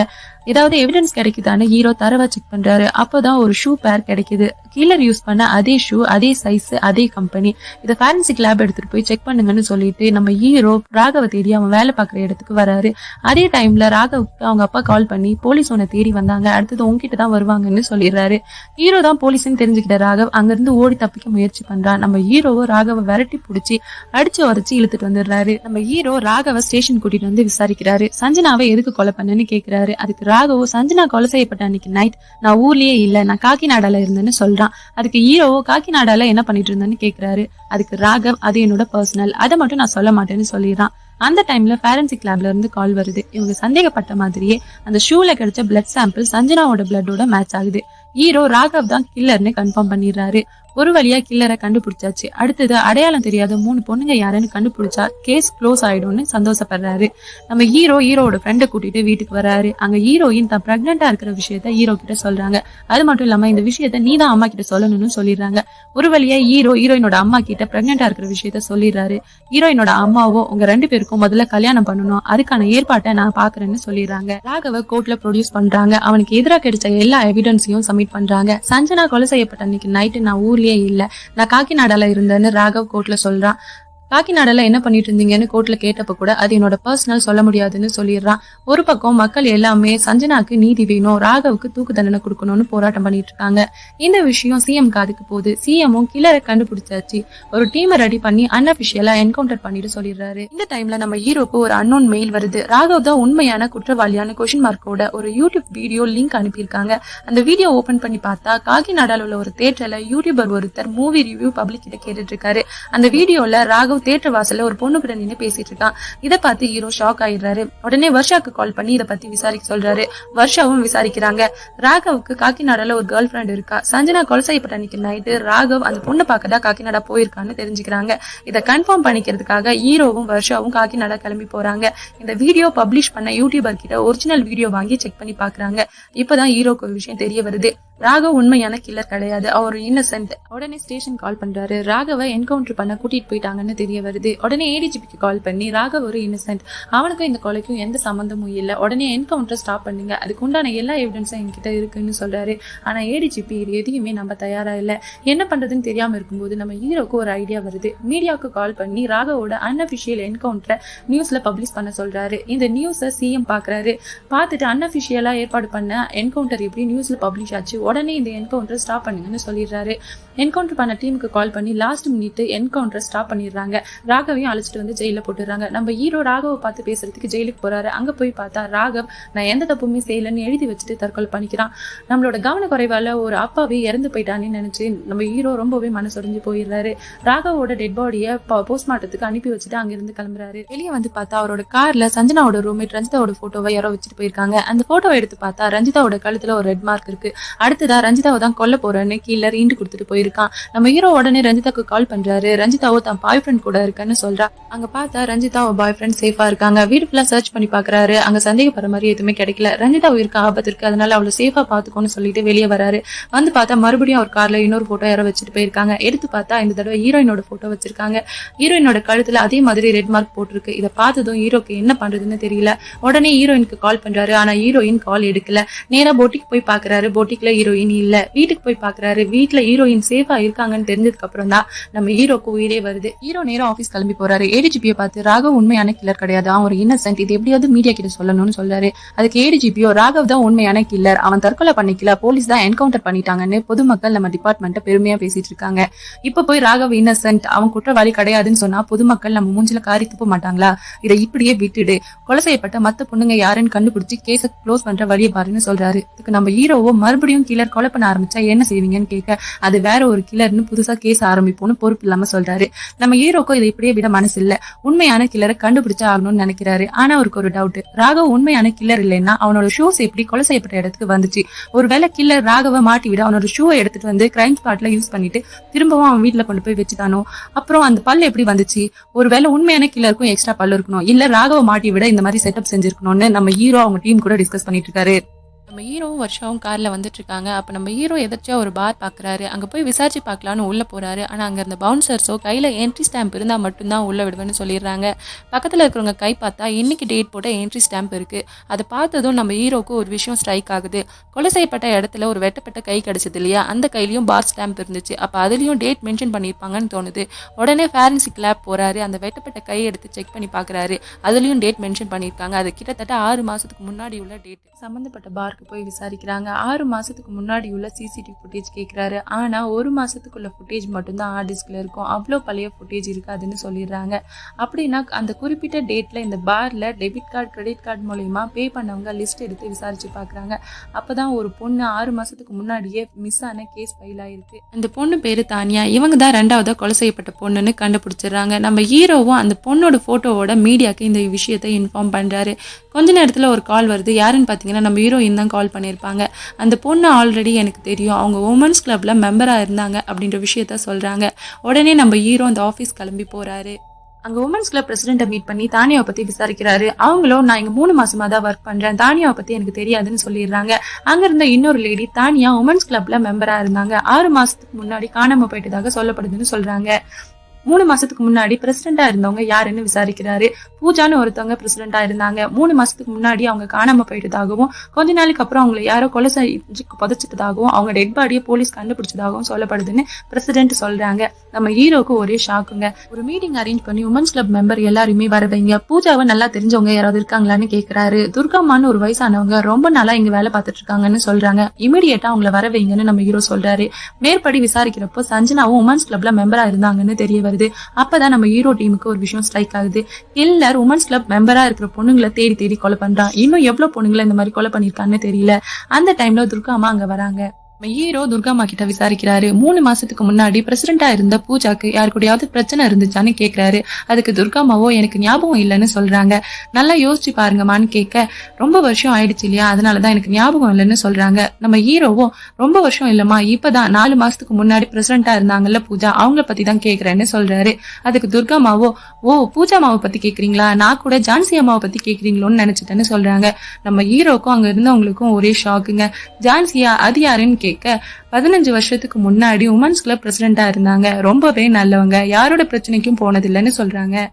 ஏதாவது எவிடன்ஸ் கிடைக்குதான்னு ஹீரோ தரவா செக் பண்றாரு. அப்போதான் ஒரு ஷூ பேர் கிடைக்குது. கீழர் யூஸ் பண்ண அதே ஷூ அதே சைஸ் அதே கம்பெனி இதை ஃபாரன்சிக் லேப் எடுத்துட்டு போய் செக் பண்ணுங்கன்னு சொல்லிட்டு நம்ம ஹீரோ ராகவ தேடி அவன் வேலை பார்க்குற இடத்துக்கு வராரு. அதே டைம்ல ராகவுக்கு அவங்க அப்பா கால் பண்ணி போலீஸ் உன்னை தேடி வந்தாங்க. அடுத்தது உங்ககிட்ட தான் வருவாங்கன்னு சொல்லிடுறாரு. ஹீரோ தான் போலீஸ்னு தெரிஞ்சுக்கிட்ட ராகவ் அங்கிருந்து ஓடி தப்பிக்க முயற்சி பண்றான். நம்ம ஹீரோவை ராகவை விரட்டி பிடிச்சி அடிச்சு உரைச்சி இழுத்துட்டு வந்துடுறாரு. நம்ம ஹீரோ ராகவ ஸ்டேஷன் கூட்டிட்டு வந்து விசாரிக்கிறாரு. சஞ்சனாவை எதுக்கு கொலை பண்ணன்னு கேக்குறாரு. அதுக்கு ராகவோ சஞ்சனா கொலை செய்யப்பட்ட அன்னைக்கு நைட் நான் ஊர்லயே இல்ல நான் காக்கிநாடால இருந்தேன்னு சொல்றான். அதுக்கு ஹீரோவோ காக்கிநாடால என்ன பண்ணிட்டு இருந்தேன்னு கேக்குறாரு. அதுக்கு ராகவ் அது என்னோட பர்சனல் அதை மட்டும் நான் சொல்ல மாட்டேன்னு சொல்லிடுறான். அந்த டைம்ல பேரன்சிக் லேப்ல இருந்து கால் வருது. இவங்க சந்தேகப்பட்ட மாதிரியே அந்த ஷூல கிடைச்ச பிளட் சாம்பிள் சஞ்சனாவோட பிளட்டோட மேட்ச் ஆகுது. ஹீரோ ராகவ் தான் கில்லர்னு கன்ஃபார்ம் பண்ணிடுறாரு. ஒரு வழியா கில்லரை கண்டுபிடிச்சாச்சு. அடுத்தது அடையாளம் தெரியாத மூணு பொண்ணுங்க யாருன்னு கண்டுபிடிச்சா கேஸ் க்ளோஸ் ஆயிடும்னு சந்தோஷப்படுறாரு. நம்ம ஹீரோ ஹீரோவோட ஃப்ரெண்டை கூட்டிட்டு வீட்டுக்கு வராரு. அங்க ஹீரோயின் தான் பிரெக்னெண்டா இருக்கிற விஷயத்த ஹீரோ கிட்ட சொல்றாங்க. அது மட்டும் இல்லாம இந்த விஷயத்த நீ தான் அம்மா கிட்ட சொல்லணும்னு சொல்லிடுறாங்க. ஒரு வழியா ஹீரோ ஹீரோயினோட அம்மா கிட்ட பிரெக்னெண்டா இருக்கிற விஷயத்த சொல்லிடுறாரு. ஹீரோயினோட அம்மாவோ உங்க ரெண்டு பேருக்கும் முதல்ல கல்யாணம் பண்ணணும். அதுக்கான ஏற்பாட்டை நான் பாக்குறேன்னு சொல்லிடுறாங்க. ராகவ கோர்ட்ல ப்ரொடியூஸ் பண்றாங்க. அவனுக்கு எதிராக கிடைச்ச எல்லா எவிடன்ஸையும் சப்மிட் பண்றாங்க. சஞ்சனா கொலை செய்யப்பட்ட அன்னைக்கு நைட்டு நான் ஊர்லயே இல்ல. நான் காக்கிநாடால இருந்தேன்னு ராகவ் கோர்ட்ல சொல்றான். காக்கிநாடல என்ன பண்ணிட்டு இருந்தீங்கன்னு கோர்ட்ல கேட்டப்ப கூட அது என்னோட பர்சனல் சொல்ல முடியாதுன்னு சொல்லிடுறான். ஒரு பக்கம் மக்கள் எல்லாமே சஞ்சனாக்கு நீதி வேணும் ராகவுக்கு தூக்கு தண்டனை கொடுக்கணும்னு போராட்டம் பண்ணிட்டு இருக்காங்க இந்த விஷயம் சிஎம் காதுக்கு போகுது. சிஎம்மும் கிளரை கண்டுபிடிச்சாச்சு. ஒரு டீமை ரெடி பண்ணி அன்அபிஷியலா என்கவுண்டர் பண்ணிட்டு சொல்லிடுறாரு. இந்த டைம்ல நம்ம ஹீரோக்கு ஒரு அன்னோன் மெயில் வருது. ராகவ் தான் உண்மையான குற்றவாளியான கொஷின் மார்க்கோட ஒரு யூடியூப் வீடியோ லிங்க் அனுப்பியிருக்காங்க. அந்த வீடியோ ஓபன் பண்ணி பார்த்தா காக்கிநாடால உள்ள ஒரு தேட்டர்ல யூடியூபர் ஒருத்தர் மூவி ரிவ்யூ பப்ளிக் கிட்ட கேட்டுட்டு இருக்காரு. அந்த வீடியோல ராகவ் தேட்டர் வாசல்ல ஒரு பொண்ணு கிட்ட நின்று பேசிட்டு இருக்கான் இதை பார்த்து ஹீரோ ஷாக் ஆயிடுறாரு. உடனே வர்ஷாக்கு கால் பண்ணி இதை பத்தி விசாரிக்க சொல்றாரு. வர்ஷாவும் விசாரிக்கிறாங்க. ராகவுக்கு காக்கிநாடால ஒரு கேர்ள் ஃபிரெண்ட் இருக்கா. சஞ்சனா கொலை செய்யப்பட்ட அன்னைக்கு நைட்டு ராகவ் அந்த பொண்ணு பார்க்கதான் காக்கிநாடா போயிருக்கான்னு தெரிஞ்சுக்கிறாங்க. இதை கன்ஃபார்ம் பண்ணிக்கிறதுக்காக ஹீரோவும் வர்ஷாவும் காக்கிநாடா கிளம்பி போறாங்க. இந்த வீடியோ பப்ளிஷ் பண்ண யூடியூபர் கிட்ட ஒரிஜினல் வீடியோ வாங்கி செக் பண்ணி பாக்குறாங்க இப்பதான் ஹீரோக்கு ஒரு விஷயம் தெரிய வருது. ராகவ் உண்மையான கில்லர் கிடையாது. அவர் இன்னசென்ட் உடனே ஸ்டேஷன் கால் பண்றாரு. ராகவை என்கவுண்டர் பண்ண கூட்டிட்டு போயிட்டாங்கன்னு தெரிய வருது. உடனே ஏடிஜிபிக்கு கால் பண்ணி ராகவ் ஒரு இன்னசென்ட் அவனுக்கும் இந்த கொலைக்கும் எந்த சம்மந்தமும் இல்லை. உடனே என்கவுண்டர் ஸ்டாப் பண்ணுங்க. அதுக்கு உண்டான எல்லா எவிடன்ஸும் என்கிட்ட இருக்குன்னு சொல்றாரு. ஆனா ஏடிஜிபி இது எதையுமே நம்ம தயாரா இல்லை. என்ன பண்றதுன்னு தெரியாம இருக்கும்போது நம்ம ஹீரோக்கு ஒரு ஐடியா வருது. மீடியாவுக்கு கால் பண்ணி ராகவோட அன்அபிஷியல் என்கவுண்டரை நியூஸ்ல பப்ளிஷ் பண்ண சொல்றாரு. இந்த நியூஸை சிஎம் பாக்குறாரு. பார்த்துட்டு அன்அபிஷியலா ஏற்பாடு பண்ண என்கவுண்டர் எப்படி நியூஸ்ல பப்ளிஷ் ஆச்சு உடனே இந்த என்கவுண்டர் ஸ்டாப் பண்ணுங்கன்னு சொல்லிடுறாரு. என்கவுண்டர் பண்ண டீமுக்கு கால் பண்ணி லாஸ்ட் மினிட் என்கவுண்டரை ஸ்டாப் பண்ணிடுறாங்க. ராகவையும் அழைச்சிட்டு வந்து ஜெயில போட்டுறாங்க நம்ம ஹீரோ ராகவை பார்த்து பேசுறதுக்கு ஜெயிலுக்கு போறாரு. அங்க போய் பார்த்தா ராகவ் நான் எந்த தப்புமே செய்யலன்னு எழுதி வச்சுட்டு தற்கொலை பண்ணிக்கிறான். நம்மளோட கவனக்குறைவால் ஒரு அப்பாவே இறந்து போயிட்டான்னு நினைச்சு நம்ம ஹீரோ ரொம்பவே மனசுடைஞ்சு போயிடுறாரு. ராகவோட டெட் பாடியை போஸ்ட்மார்ட்டத்துக்கு அனுப்பி வச்சுட்டு அங்கிருந்து கிளம்புறாரு. வெளியே வந்து பார்த்தா அவரோட கார்ல சஞ்சனாவோட ரூம்மேட் ரஞ்சிதாவோட போட்டோவை யாரோ வச்சுட்டு போயிருக்காங்க. அந்த போட்டோவை எடுத்து பார்த்தா ரஞ்சிதாவோட கழுத்துல ஒரு ரெட் மார்க் இருக்கு. அடுத்ததா ரஞ்சிதாவை தான் கொல்ல போறேன்னு கீழே ஈண்டு கொடுத்துட்டு போயிருக்கான் நம்ம ஹீரோ உடனே ரஞ்சிதாக்கு கால் பண்றாரு. ரஞ்சிதாவோ தான் பாய் ஃப்ரெண்ட் கூட இருக்கன்னு சொல்றா. அங்க பார்த்தா ரஞ்சிதா பாய் ஃப்ரெண்ட் சேஃபா இருக்காங்க. வீடு ஃபுல்லா சர்ச் பண்ணி பாக்குறாரு. அங்க சந்தேகப்படுற மாதிரி எதுவுமே கிடைக்கல. ரஞ்சிதா உயிருக்கு ஆபத்து இருக்கு. அதனால அவளை சேஃபா பாத்துக்கோன்னு சொல்லிட்டு வெளியே வராரு. வந்து பார்த்தா மறுபடியும் அவர் கார்ல இன்னொரு போட்டோ யாரோ வச்சுட்டு போயிருக்காங்க. எடுத்து பார்த்தா இந்த தடவை ஹீரோயினோட போட்டோ வச்சிருக்காங்க. ஹீரோயினோட கழுத்துல அதே மாதிரி ரெட் மார்க் போட்டிருக்கு. இதை பார்த்ததும் ஹீரோக்கு என்ன பண்றதுன்னு தெரியல. உடனே ஹீரோயினுக்கு கால் பண்றாரு. ஆனா ஹீரோயின் கால் எடுக்கல. நேரா போட்டிக்கு போய் பாக்குறாரு. போட்டிக்ல ஹீரோ ஹீரோயின் இல்ல. வீட்டுக்கு போய் பாக்குறாரு. வீட்டுல ஹீரோயின் சேஃபா இருக்காங்கன்னு தெரிஞ்சதுக்கு அப்புறம் தான் நம்ம ஹீரோக்கு உயிரே வருது. ஹீரோ நேரம் ஆபீஸ் கிளம்பி போறாரு. ஏடிஜிபியை பார்த்து ராகவ் உண்மையான கில்லர் கிடையாது. அவன் ஒரு இன்னசென்ட் இது எப்படியாவது மீடியா கிட்ட சொல்லணும்னு சொல்றாரு. அதுக்கு ஏடிஜிபியோ ராகவ் தான் உண்மையான கில்லர் அவன் தற்கொலை பண்ணிக்கல. போலீஸ் தான் என்கவுண்டர் பண்ணிட்டாங்கன்னு பொதுமக்கள் நம்ம டிபார்ட்மெண்ட்டை பெருமையா பேசிட்டு இருக்காங்க. இப்ப போய் ராகவ் இன்னசென்ட் அவன் குற்றவாளி கிடையாதுன்னு சொன்னா பொதுமக்கள் நம்ம மூஞ்சில காரி துப்ப மாட்டாங்களா? இதை இப்படியே விட்டுடு. கொலை செய்யப்பட்ட மத்த பொண்ணுங்க யாருன்னு கண்டுபிடிச்சு கேஸ க்ளோஸ் பண்ற வழியை பாருன்னு சொல்றாரு. இதுக்கு நம்ம ஹீரோவோ மறுபடியும் கீழே கில்லர் கொலை பண்ண ஆரம்பிச்சா என்ன செய்வீங்கன்னு கேட்க அது வேற ஒரு கில்லர்னு புதுசா கேஸ் ஆரம்பிப்போம்னு பொறுப்பு இல்லாம சொல்றாரு. நம்ம ஹீரோக்கும் இதை இப்படியே விட மனசு இல்ல உண்மையான கில்லரை கண்டுபிடிச்சா ஆகணும்னு நினைக்கிறாரு. ஆனா அவருக்கு ஒரு டவுட் ராகவ் உண்மையான கில்லர் இல்லைன்னா அவனோட ஷூஸ் எப்படி கொலை செய்யப்பட்ட இடத்துக்கு வந்துச்சு. ஒருவேளை கில்லர் ராகவ மாட்டி விட அவனோட ஷூவை எடுத்துட்டு வந்து கிரைம் ஸ்பாட்ல யூஸ் பண்ணிட்டு திரும்பவும் அவன் வீட்ல கொண்டு போய் வச்சுட்டானோ? அப்புறம் அந்த பல் எப்படி வந்துச்சு? ஒருவேளை உண்மையான கில்லருக்கும் எக்ஸ்ட்ரா பல்லு இருக்கணும். இல்ல ராகவ மாட்டி விட இந்த மாதிரி செட்டப் செஞ்சிருக்கணும்னு நம்ம ஹீரோ அவங்க டீம் கூட டிஸ்கஸ் பண்ணிட்டு இருக்காரு. நம்ம ஹீரோவும் வருஷாவும் காரில் வந்துட்டுருக்காங்க. அப்போ நம்ம ஹீரோ எதாச்சியா ஒரு பார் பார்க்குறாரு அங்கே போய் விசாரிச்சு பார்க்கலான்னு உள்ளே போகிறாரு ஆனால் அங்கே இருந்த பவுன்சர்ஸோ கையில் என்ட்ரி ஸ்டாம்ப் இருந்தால் மட்டும்தான் உள்ளே விடுவேன்னு சொல்லிடுறாங்க. பக்கத்தில் இருக்கிறவங்க கை பார்த்தா இன்னைக்கு டேட் போட்ட என்ட்ரி ஸ்டாம்ப் இருக்குது அதை பார்த்ததும் நம்ம ஹீரோவுக்கு ஒரு விஷயம் ஸ்ட்ரைக் ஆகுது. கொலை செய்யப்பட்ட இடத்துல ஒரு வெட்டப்பட்ட கை கிடச்சது இல்லையா? அந்த கையிலையும் பார் ஸ்டாம்ப் இருந்துச்சு. அப்போ அதுலேயும் டேட் மென்ஷன் பண்ணியிருப்பாங்கன்னு தோணுது. உடனே ஃபேரன்சிக் லேப் போகிறாரு அந்த வெட்டப்பட்ட கையை எடுத்து செக் பண்ணி பார்க்கறாரு அதுலேயும் டேட் மென்ஷன் பண்ணியிருக்காங்க. அது கிட்டத்தட்ட ஆறு மாதத்துக்கு முன்னாடி உள்ள டேட் சம்பந்தப்பட்ட பார்க்கு போய் விசாரிக்கிறாங்க. ஆறு மாதத்துக்கு முன்னாடி உள்ள சிசிடிவி ஃபுட்டேஜ் கேட்குறாரு ஆனால் ஒரு மாதத்துக்குள்ள ஃபுட்டேஜ் மட்டும்தான் ஹார்ட் டிஸ்கில் இருக்கும். அவ்வளோ பழைய ஃபுட்டேஜ் இருக்காதுன்னு சொல்லிடுறாங்க. அப்படின்னா அந்த குறிப்பிட்ட டேட்டில் இந்த பாரில் டெபிட் கார்டு கிரெடிட் கார்டு மூலயமா பே பண்ணவங்க லிஸ்ட் எடுத்து விசாரிச்சு அப்போ தான் ஒரு பொண்ணு ஆறு மாதத்துக்கு முன்னாடியே மிஸ் ஆன கேஸ் ஃபைல் ஆயிருக்கு. அந்த பொண்ணு பேர் தானியா. இவங்க தான் ரெண்டாவதாக கொலை செய்யப்பட்ட பொண்ணுன்னு கண்டுபிடிச்சிடுறாங்க. நம்ம ஹீரோவும் அந்த பொண்ணோட ஃபோட்டோவோட மீடியாக்கு இந்த விஷயத்தை இன்ஃபார்ம் பண்ணுறாரு கொஞ்ச நேரத்தில் ஒரு கால் வருது. யாருன்னு பார்த்தீங்கன்னா நம்ம ஹீரோயின் தான் கால் பண்ணியிருப்பாங்க. அந்த பொண்ணு ஆல்ரெடி எனக்கு தெரியும். அவங்க உமன்ஸ் கிளப்பில் மெம்பராக இருந்தாங்க அப்படின்ற விஷயத்த சொல்கிறாங்க உடனே நம்ம ஹீரோ அந்த ஆஃபீஸ் கிளம்பி போறாரு. அங்கே உமன்ஸ் கிளப் பிரசிடென்ட்டை மீட் பண்ணி தானியாவை பற்றி விசாரிக்கிறாரு. அவங்களும் நான் இங்கே மூணு மாசமாக தான் ஒர்க் பண்ணுறேன் தானியாவை பற்றி எனக்கு தெரியாதுன்னு சொல்லிடுறாங்க. அங்கே இருந்த இன்னொரு லேடி தானியா உமன்ஸ் கிளப்பில் மெம்பராக இருந்தாங்க. ஆறு மாதத்துக்கு முன்னாடி காணாமல் போயிட்டதாக சொல்லப்படுதுன்னு சொல்கிறாங்க மூணு மாசத்துக்கு முன்னாடி பிரசிடண்டா இருந்தவங்க யாருன்னு விசாரிக்கிறாரு. பூஜான்னு ஒருத்தவங்க பிரசிடண்டா இருந்தாங்க. மூணு மாசத்துக்கு முன்னாடி அவங்க காணாம போயிட்டதாகவும் கொஞ்ச நாளைக்கு அப்புறம் அவங்களை யாரோ கொலை செஞ்சு புதைச்சிட்டதாகவும் அவங்க டெட் பாடியை போலீஸ் கண்டுபிடிச்சதாகவும் சொல்லப்படுதுன்னு பிரசிடென்ட் சொல்றாங்க. நம்ம ஹீரோக்கு ஒரே ஷாக்குங்க ஒரு மீட்டிங் அரேஞ்ச் பண்ணி உமன்ஸ் கிளப் மெம்பர் எல்லாருமே வரவைங்க பூஜாவை நல்லா தெரிஞ்சவங்க யாராவது இருக்காங்களான்னு கேக்குறாரு. துர்காமான்னு ஒரு வயசானவங்க ரொம்ப நாளா இங்க வேலை பார்த்துட்டு இருக்காங்கன்னு சொல்றாங்க. இமீடியட்டா அவங்கள வரவைங்கன்னு நம்ம ஹீரோ சொல்றாரு. மேற்படி விசாரிக்கிறப்போ சஞ்சனாவும் உமன்ஸ் கிளப்ல மெம்பரா இருந்தாங்கன்னு தெரிய வருது. அப்பதான் நம்ம ஹீரோ டீமுக்கு ஒரு விஷயம் ஸ்ட்ரைக் ஆகுது. கில்லர் உமன்ஸ் கிளப் மெம்பரா இருக்கிற பொண்ணுங்களை தேடி தேடி கொலை பண்றான். இன்னும் எவ்வளவு பொண்ணுங்களை இந்த மாதிரி கொலை பண்ணிருக்கான்னு தெரியல. அந்த டைம்ல துர்கா அம்மா அங்க வராங்க. நம்ம ஹீரோ துர்காமா கிட்ட விசாரிக்கிறாரு. மூணு மாசத்துக்கு முன்னாடி பிரசிடண்டா இருந்த பூஜாக்கு யாருக்குடையாவது கூடயாவது பிரச்சனை இருந்துச்சான்னு கேக்குறாரு. அதுக்கு துர்காமாவோ எனக்கு ஞாபகம் இல்லைன்னு சொல்றாங்க. நல்லா யோசிச்சு பாருங்கம்மான்னு கேட்க ரொம்ப வருஷம் ஆயிடுச்சு இல்லையா? அதனாலதான் எனக்கு ஞாபகம் இல்லைன்னு சொல்றாங்க. நம்ம ஹீரோவும் ரொம்ப வருஷம் இல்லம்மா. இப்பதான் நாலு மாசத்துக்கு முன்னாடி பிரசிடண்டா இருந்தாங்கல்ல பூஜா அவங்கள பத்தி தான் கேக்குறேன்னு சொல்றாரு. அதுக்கு துர்காமாவோ ஓ பூஜா மாவை பத்தி கேக்குறீங்களா? நான் கூட ஜான்சி அம்மாவை பத்தி கேக்குறீங்களோன்னு நினைச்சிட்டேன்னு சொல்றாங்க. நம்ம ஹீரோக்கும் அங்க இருந்தவங்களுக்கும் ஒரே ஷாக்குங்க ஜான்சியா அது யாருன்னு கேட்க பதினஞ்சு வருஷத்துக்கு முன்னாடி உமன்ஸ் கிளப் பிரசிடண்டா இருந்தாங்க. ரொம்பவே நல்லவங்க. யாரோட பிரச்சனைக்கும் போனதில்லைன்னு சொல்றாங்க.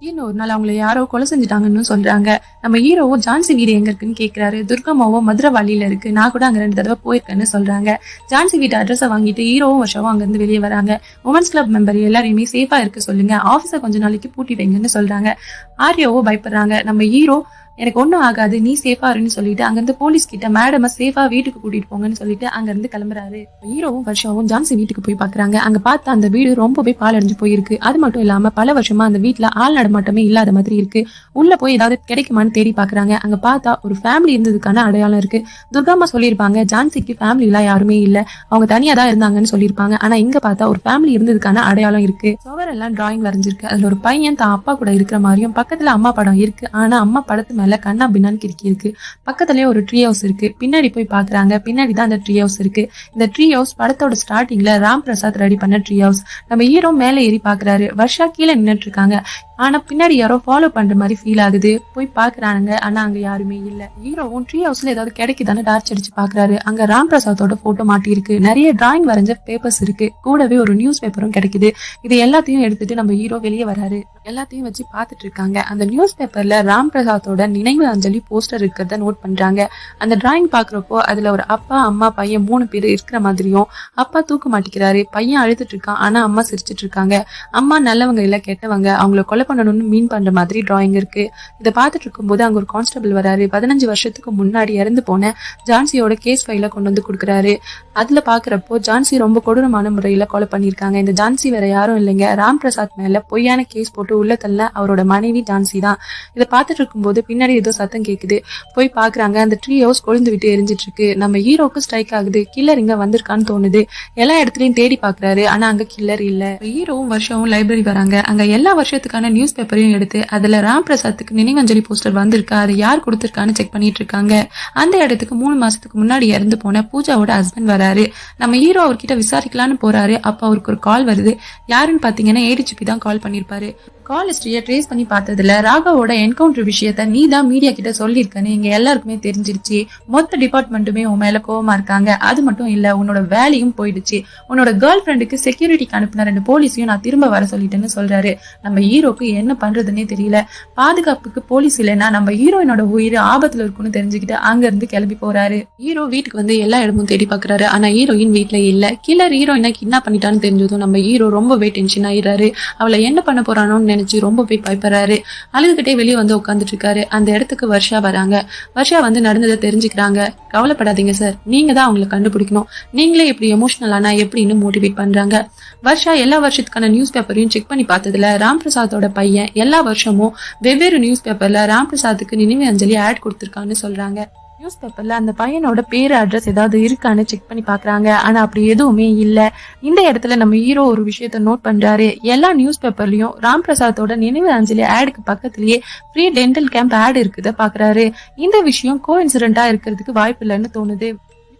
இன்னும் ஒரு நாள் அவங்கள யாரோ கொலை செஞ்சுட்டாங்கன்னு சொல்றாங்க. நம்ம ஹீரோவும் ஜான்சி வீடு எங்க இருக்குன்னு கேக்குறாரு. துர்கம்மாவோ மதுரவாளியில இருக்கு. நான் கூட அங்க ரெண்டு தடவை போயிருக்கேன்னு சொல்றாங்க. ஜான்சி வீட்டு அட்ரஸை வாங்கிட்டு ஹீரோவும் வருஷமும் அங்க இருந்து வெளியே வராங்க. உமன்ஸ் கிளப் மெம்பர் எல்லாரையுமே சேஃபா இருக்க சொல்லுங்க. ஆபீஸை கொஞ்ச நாளைக்கு பூட்டி வைங்கன்னு சொல்றாங்க. ஆர்யாவோ பயப்படுறாங்க. நம்ம ஹீரோ எனக்கு ஒன்றும் ஆகாது நீ சேஃபா இருன்னு சொல்லிட்டு அங்கிருந்து போலீஸ் கிட்ட மேடமை சேஃபா வீட்டுக்கு கூட்டிட்டு போங்கன்னு சொல்லிட்டு அங்கேருந்து கிளம்புறாரு. ஹீரோவும் வருஷாவும் ஜான்சி வீட்டுக்கு போய் பாக்குறாங்க. அங்க பார்த்தா அந்த வீடு ரொம்பவே பாலடைஞ்சு போயிருக்கு. அது மட்டும் இல்லாம பல வருஷமா அந்த வீட்ல ஆள் நடமாட்டமே இல்லாத மாதிரி இருக்கு. உள்ள போய் ஏதாவது கிடைக்குமான்னு தேடி பாக்குறாங்க. அங்க பார்த்தா ஒரு ஃபேமிலி இருந்ததுக்கான அடையாளம் இருக்கு. துர்காமா சொல்லியிருப்பாங்க ஜான்சிக்கு ஃபேமிலி எல்லாம் யாருமே இல்ல. அவங்க தனியா தான் இருந்தாங்கன்னு சொல்லியிருப்பாங்க. ஆனா இங்க பார்த்தா ஒரு ஃபேமிலி இருந்ததுக்கான அடையாளம் இருக்கு. சுவர் எல்லாம் டிராயிங் வரைஞ்சிருக்கு. அதுல ஒரு பையன் தான் அப்பா கூட இருக்கிற மாதிரியும் பக்கத்துல அம்மா படம் இருக்கு. ஆனா அம்மா படத்து மேல கண்ணா பின்னான்னு கிறுக்கி இருக்கு. பக்கத்துலயே ஒரு ட்ரீ ஹவுஸ் இருக்கு. பின்னாடி போய் பாக்குறாங்க. பின்னாடி தான் அந்த ட்ரீ ஹவுஸ் இருக்கு. இந்த ட்ரீ ஹவுஸ் படத்தோட ஸ்டார்டிங்ல ராம் பிரசாத் ரெடி பண்ண ட்ரீ ஹவுஸ் நம்ம ஹீரோ மேல ஏறி பாக்குறாரு. வர்ஷா கீழே நின்னுட்டு இருக்காங்க. ஆனா பின்னாடி யாரோ ஃபாலோ பண்ற மாதிரி ஃபீல் ஆகுது. போய் பாக்குறாங்க ஆனா அங்க யாருமே இல்ல. ஹீரோவும் ட்ரீ ஹவுஸ்ல ஏதாவது கிடைக்குதானு டார்ச் அடிச்சு பாக்குறாரு. அங்க ராம் பிரசாத்தோட போட்டோ மாட்டி இருக்கு நிறைய டிராயிங் வரைஞ்ச பேப்பர்ஸ் இருக்கு. கூடவே ஒரு நியூஸ் பேப்பரும் கிடைக்குது. இது எல்லாத்தையும் எடுத்துட்டு நம்ம ஹீரோ வெளியே வராரு. எல்லாத்தையும் வச்சு பாத்துட்டு இருக்காங்க. அந்த நியூஸ் பேப்பர்ல ராம் பிரசாத்தோட நினைவு அஞ்சலி போஸ்டர் இருக்கிறத நோட் பண்றாங்க. அந்த டிராயிங் பாக்குறப்போ அதுல ஒரு அப்பா அம்மா பையன் மூணு பேர் இருக்கிற மாதிரியும் அப்பா தூக்க மாட்டிக்கிறாரு பையன் அழுதுட்டு இருக்கான் ஆனா அம்மா சிரிச்சிட்டு இருக்காங்க. அம்மா நல்லவங்க இல்ல கெட்டவங்க அவங்கள கொலை பண்ணணும்னு மீன் பண்ற மாதிரி டிராயிங் இருக்கு. இதை பார்த்துட்டு இருக்கும்போது அங்க ஒரு கான்ஸ்டபிள் வராரு. பதினஞ்சு வருஷத்துக்கு முன்னாடி இறந்து போன ஜான்சியோட கேஸ் ஃபைல கொண்டு வந்து கொடுக்குறாரு. அதுல பாக்குறப்போ ஜான்சி ரொம்ப கொடூரமான முறையில கொலை பண்ணிருக்காங்க இந்த ஜான்சி வேற யாரும் இல்லைங்க. ராம் பிரசாத் மேல பொய்யான கேஸ் போட்டு போட்டு உள்ள தள்ள அவரோட மனைவி ஜான்சி தான். இதை பார்த்துட்டு இருக்கும்போது பின்னாடி ஏதோ சத்தம் கேக்குது. போய் பாக்குறாங்க. அந்த ட்ரீ ஹவுஸ் கொழுந்து விட்டு எரிஞ்சிட்டு இருக்கு நம்ம ஹீரோக்கு ஸ்ட்ரைக் ஆகுது. கில்லர் இங்க வந்திருக்கான்னு தோணுது. எல்லா இடத்துலயும் தேடி பாக்குறாரு. ஆனா அங்க கில்லர் இல்ல. ஹீரோவும் வருஷமும் லைப்ரரி வராங்க. அங்க எல்லா வருஷத்துக்கான நியூஸ் பேப்பரையும் எடுத்து அதுல ராம் பிரசாத்துக்கு நினைவஞ்சலி போஸ்டர் வந்திருக்கா. அது யார் கொடுத்துருக்கான்னு செக் பண்ணிட்டு இருக்காங்க. அந்த இடத்துக்கு மூணு மாசத்துக்கு முன்னாடி இறந்து போன பூஜாவோட ஹஸ்பண்ட் வராரு. நம்ம ஹீரோ அவர்கிட்ட விசாரிக்கலாம்னு போறாரு. அப்போ அவருக்கு ஒரு கால் வருது. யாருன்னு பாத்தீங்கன்னா ஏடிஜிபி தான் கால் பண்ணிருப்பாரு. கால் ஹிஸ்டரியை ட்ரேஸ் பண்ணி பார்த்ததுல ராகாவோட என்கவுண்டர் விஷயத்த நீ தான் மீடியா கிட்ட சொல்லியிருக்கேன்னு இங்க எல்லாருக்குமே தெரிஞ்சிருச்சு. மொத்த டிபார்ட்மெண்ட்டுமே உன் மேல கோவமா இருக்காங்க. அது மட்டும் இல்ல உன்னோட வேலையும் போயிடுச்சு. உன்னோட கேர்ள் ஃப்ரெண்டுக்கு செக்யூரிட்டிக்கு அனுப்பின ரெண்டு போலீஸையும் நான் திரும்ப வர சொல்லிட்டேன்னு சொல்றாரு. நம்ம ஹீரோக்கு என்ன பண்றதுன்னே தெரியல. பாதுகாப்புக்கு போலீஸ் இல்லைன்னா நம்ம ஹீரோயினோட உயிர் ஆபத்துல இருக்கும்னு தெரிஞ்சுக்கிட்டு அங்க இருந்து கிளம்பி போறாரு. ஹீரோ வீட்டுக்கு வந்து எல்லா இடமும் தேடி பாக்குறாரு. ஆனா ஹீரோயின் வீட்டுல இல்ல. கில்லர் ஹீரோயினை கிட்னாப் பண்ணிட்டான்னு தெரிஞ்சதும் நம்ம ஹீரோ ரொம்பவே டென்ஷன் ஆயிடுறாரு. அவளை என்ன பண்ண போறானோன்னு நினைச்சு ரொம்பவே பயப்படுறாரு. அழுதுகிட்டே வெளியே வந்து உட்காந்துட்டு இருக்காரு அந்த இடத்துக்கு வருஷா வராங்க. வருஷா வந்து நடந்ததை தெரிஞ்சுக்கிறாங்க. கவலைப்படாதீங்க சார் நீங்க தான் அவங்களை கண்டுபிடிக்கணும். நீங்களே இப்படி எமோஷனல் ஆனா எப்படின்னு மோட்டிவேட் பண்றாங்க. வருஷா எல்லா வருஷத்துக்கான நியூஸ் பேப்பரையும் செக் பண்ணி பார்த்ததுல ராம் பிரசாத்தோட பையன் எல்லா வருஷமும் வெவ்வேறு நியூஸ் பேப்பர்ல ராம் பிரசாத்துக்கு நினைவு அஞ்சலி ஆட் கொடுத்துருக்கான்னு சொல்றாங்க. நியூஸ் பேப்பர்ல அந்த பையனோட பேர் அட்ரஸ் ஏதாவது இருக்கான்னு செக் பண்ணி பாக்குறாங்க. ஆனா அப்படி எதுவுமே இல்ல. இந்த இடத்துல நம்ம ஹீரோ ஒரு விஷயத்த நோட் பண்றாரு. எல்லா நியூஸ் பேப்பர்லயும் ராம் பிரசாத்தோட நினைவு அஞ்சலி ஆடுக்கு பக்கத்திலேயே ஃப்ரீ டென்டல் கேம்ப் ஆட் இருக்குத பாக்குறாரு. இந்த விஷயம் கோ இன்சிடென்டா இருக்கிறதுக்கு வாய்ப்பு இல்லைன்னு தோணுது.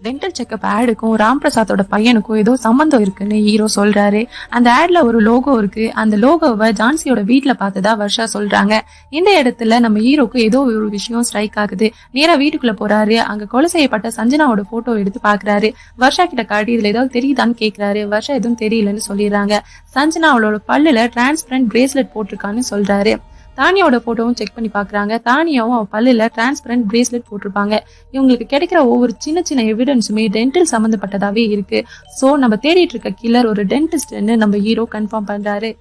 டென்டல் செக்அப் ஆடுக்கும் ராம் பிரசாத்தோட பையனுக்கும் ஏதோ சம்பந்தம் இருக்குன்னு ஹீரோ சொல்றாரு. அந்த ஆட்ல ஒரு லோகோ இருக்கு. அந்த லோகோவை ஜான்சியோட வீட்டுல பார்த்ததா வர்ஷா சொல்றாங்க. இந்த இடத்துல நம்ம ஹீரோக்கு ஏதோ ஒரு விஷயம் ஸ்ட்ரைக் ஆகுது. நேரா வீட்டுக்குள்ள போறாரு. அங்க கொலை செய்யப்பட்ட சஞ்சனாவோட போட்டோ எடுத்து பாக்குறாரு வர்ஷா கிட்ட காட்டி இதுல ஏதாவது தெரியுதான்னு கேக்குறாரு. வர்ஷா எதுவும் தெரியலன்னு சொல்லிடுறாங்க. சஞ்சனா அவளோட பல்லுல டிரான்ஸ்பரண்ட் பிரேஸ்லெட் போட்டிருக்கான்னு சொல்றாரு. தானியாவோட போட்டோவும் செக் பண்ணி பாக்குறாங்க. தானியாவும் அவன் பல்லில் டிரான்ஸ்பரண்ட் பிரேஸ்லெட் போட்டிருப்பாங்க. இவங்களுக்கு கிடைக்கிற ஒவ்வொரு சின்ன சின்ன எவிடன்ஸுமே டென்டல் சம்மந்தப்பட்டதாகவே இருக்கு. ஸோ நம்ம தேடிட்டு இருக்க கில்லர் ஒரு டென்டிஸ்ட்னு நம்ம ஹீரோ கன்ஃபார்ம் பண்றாரு.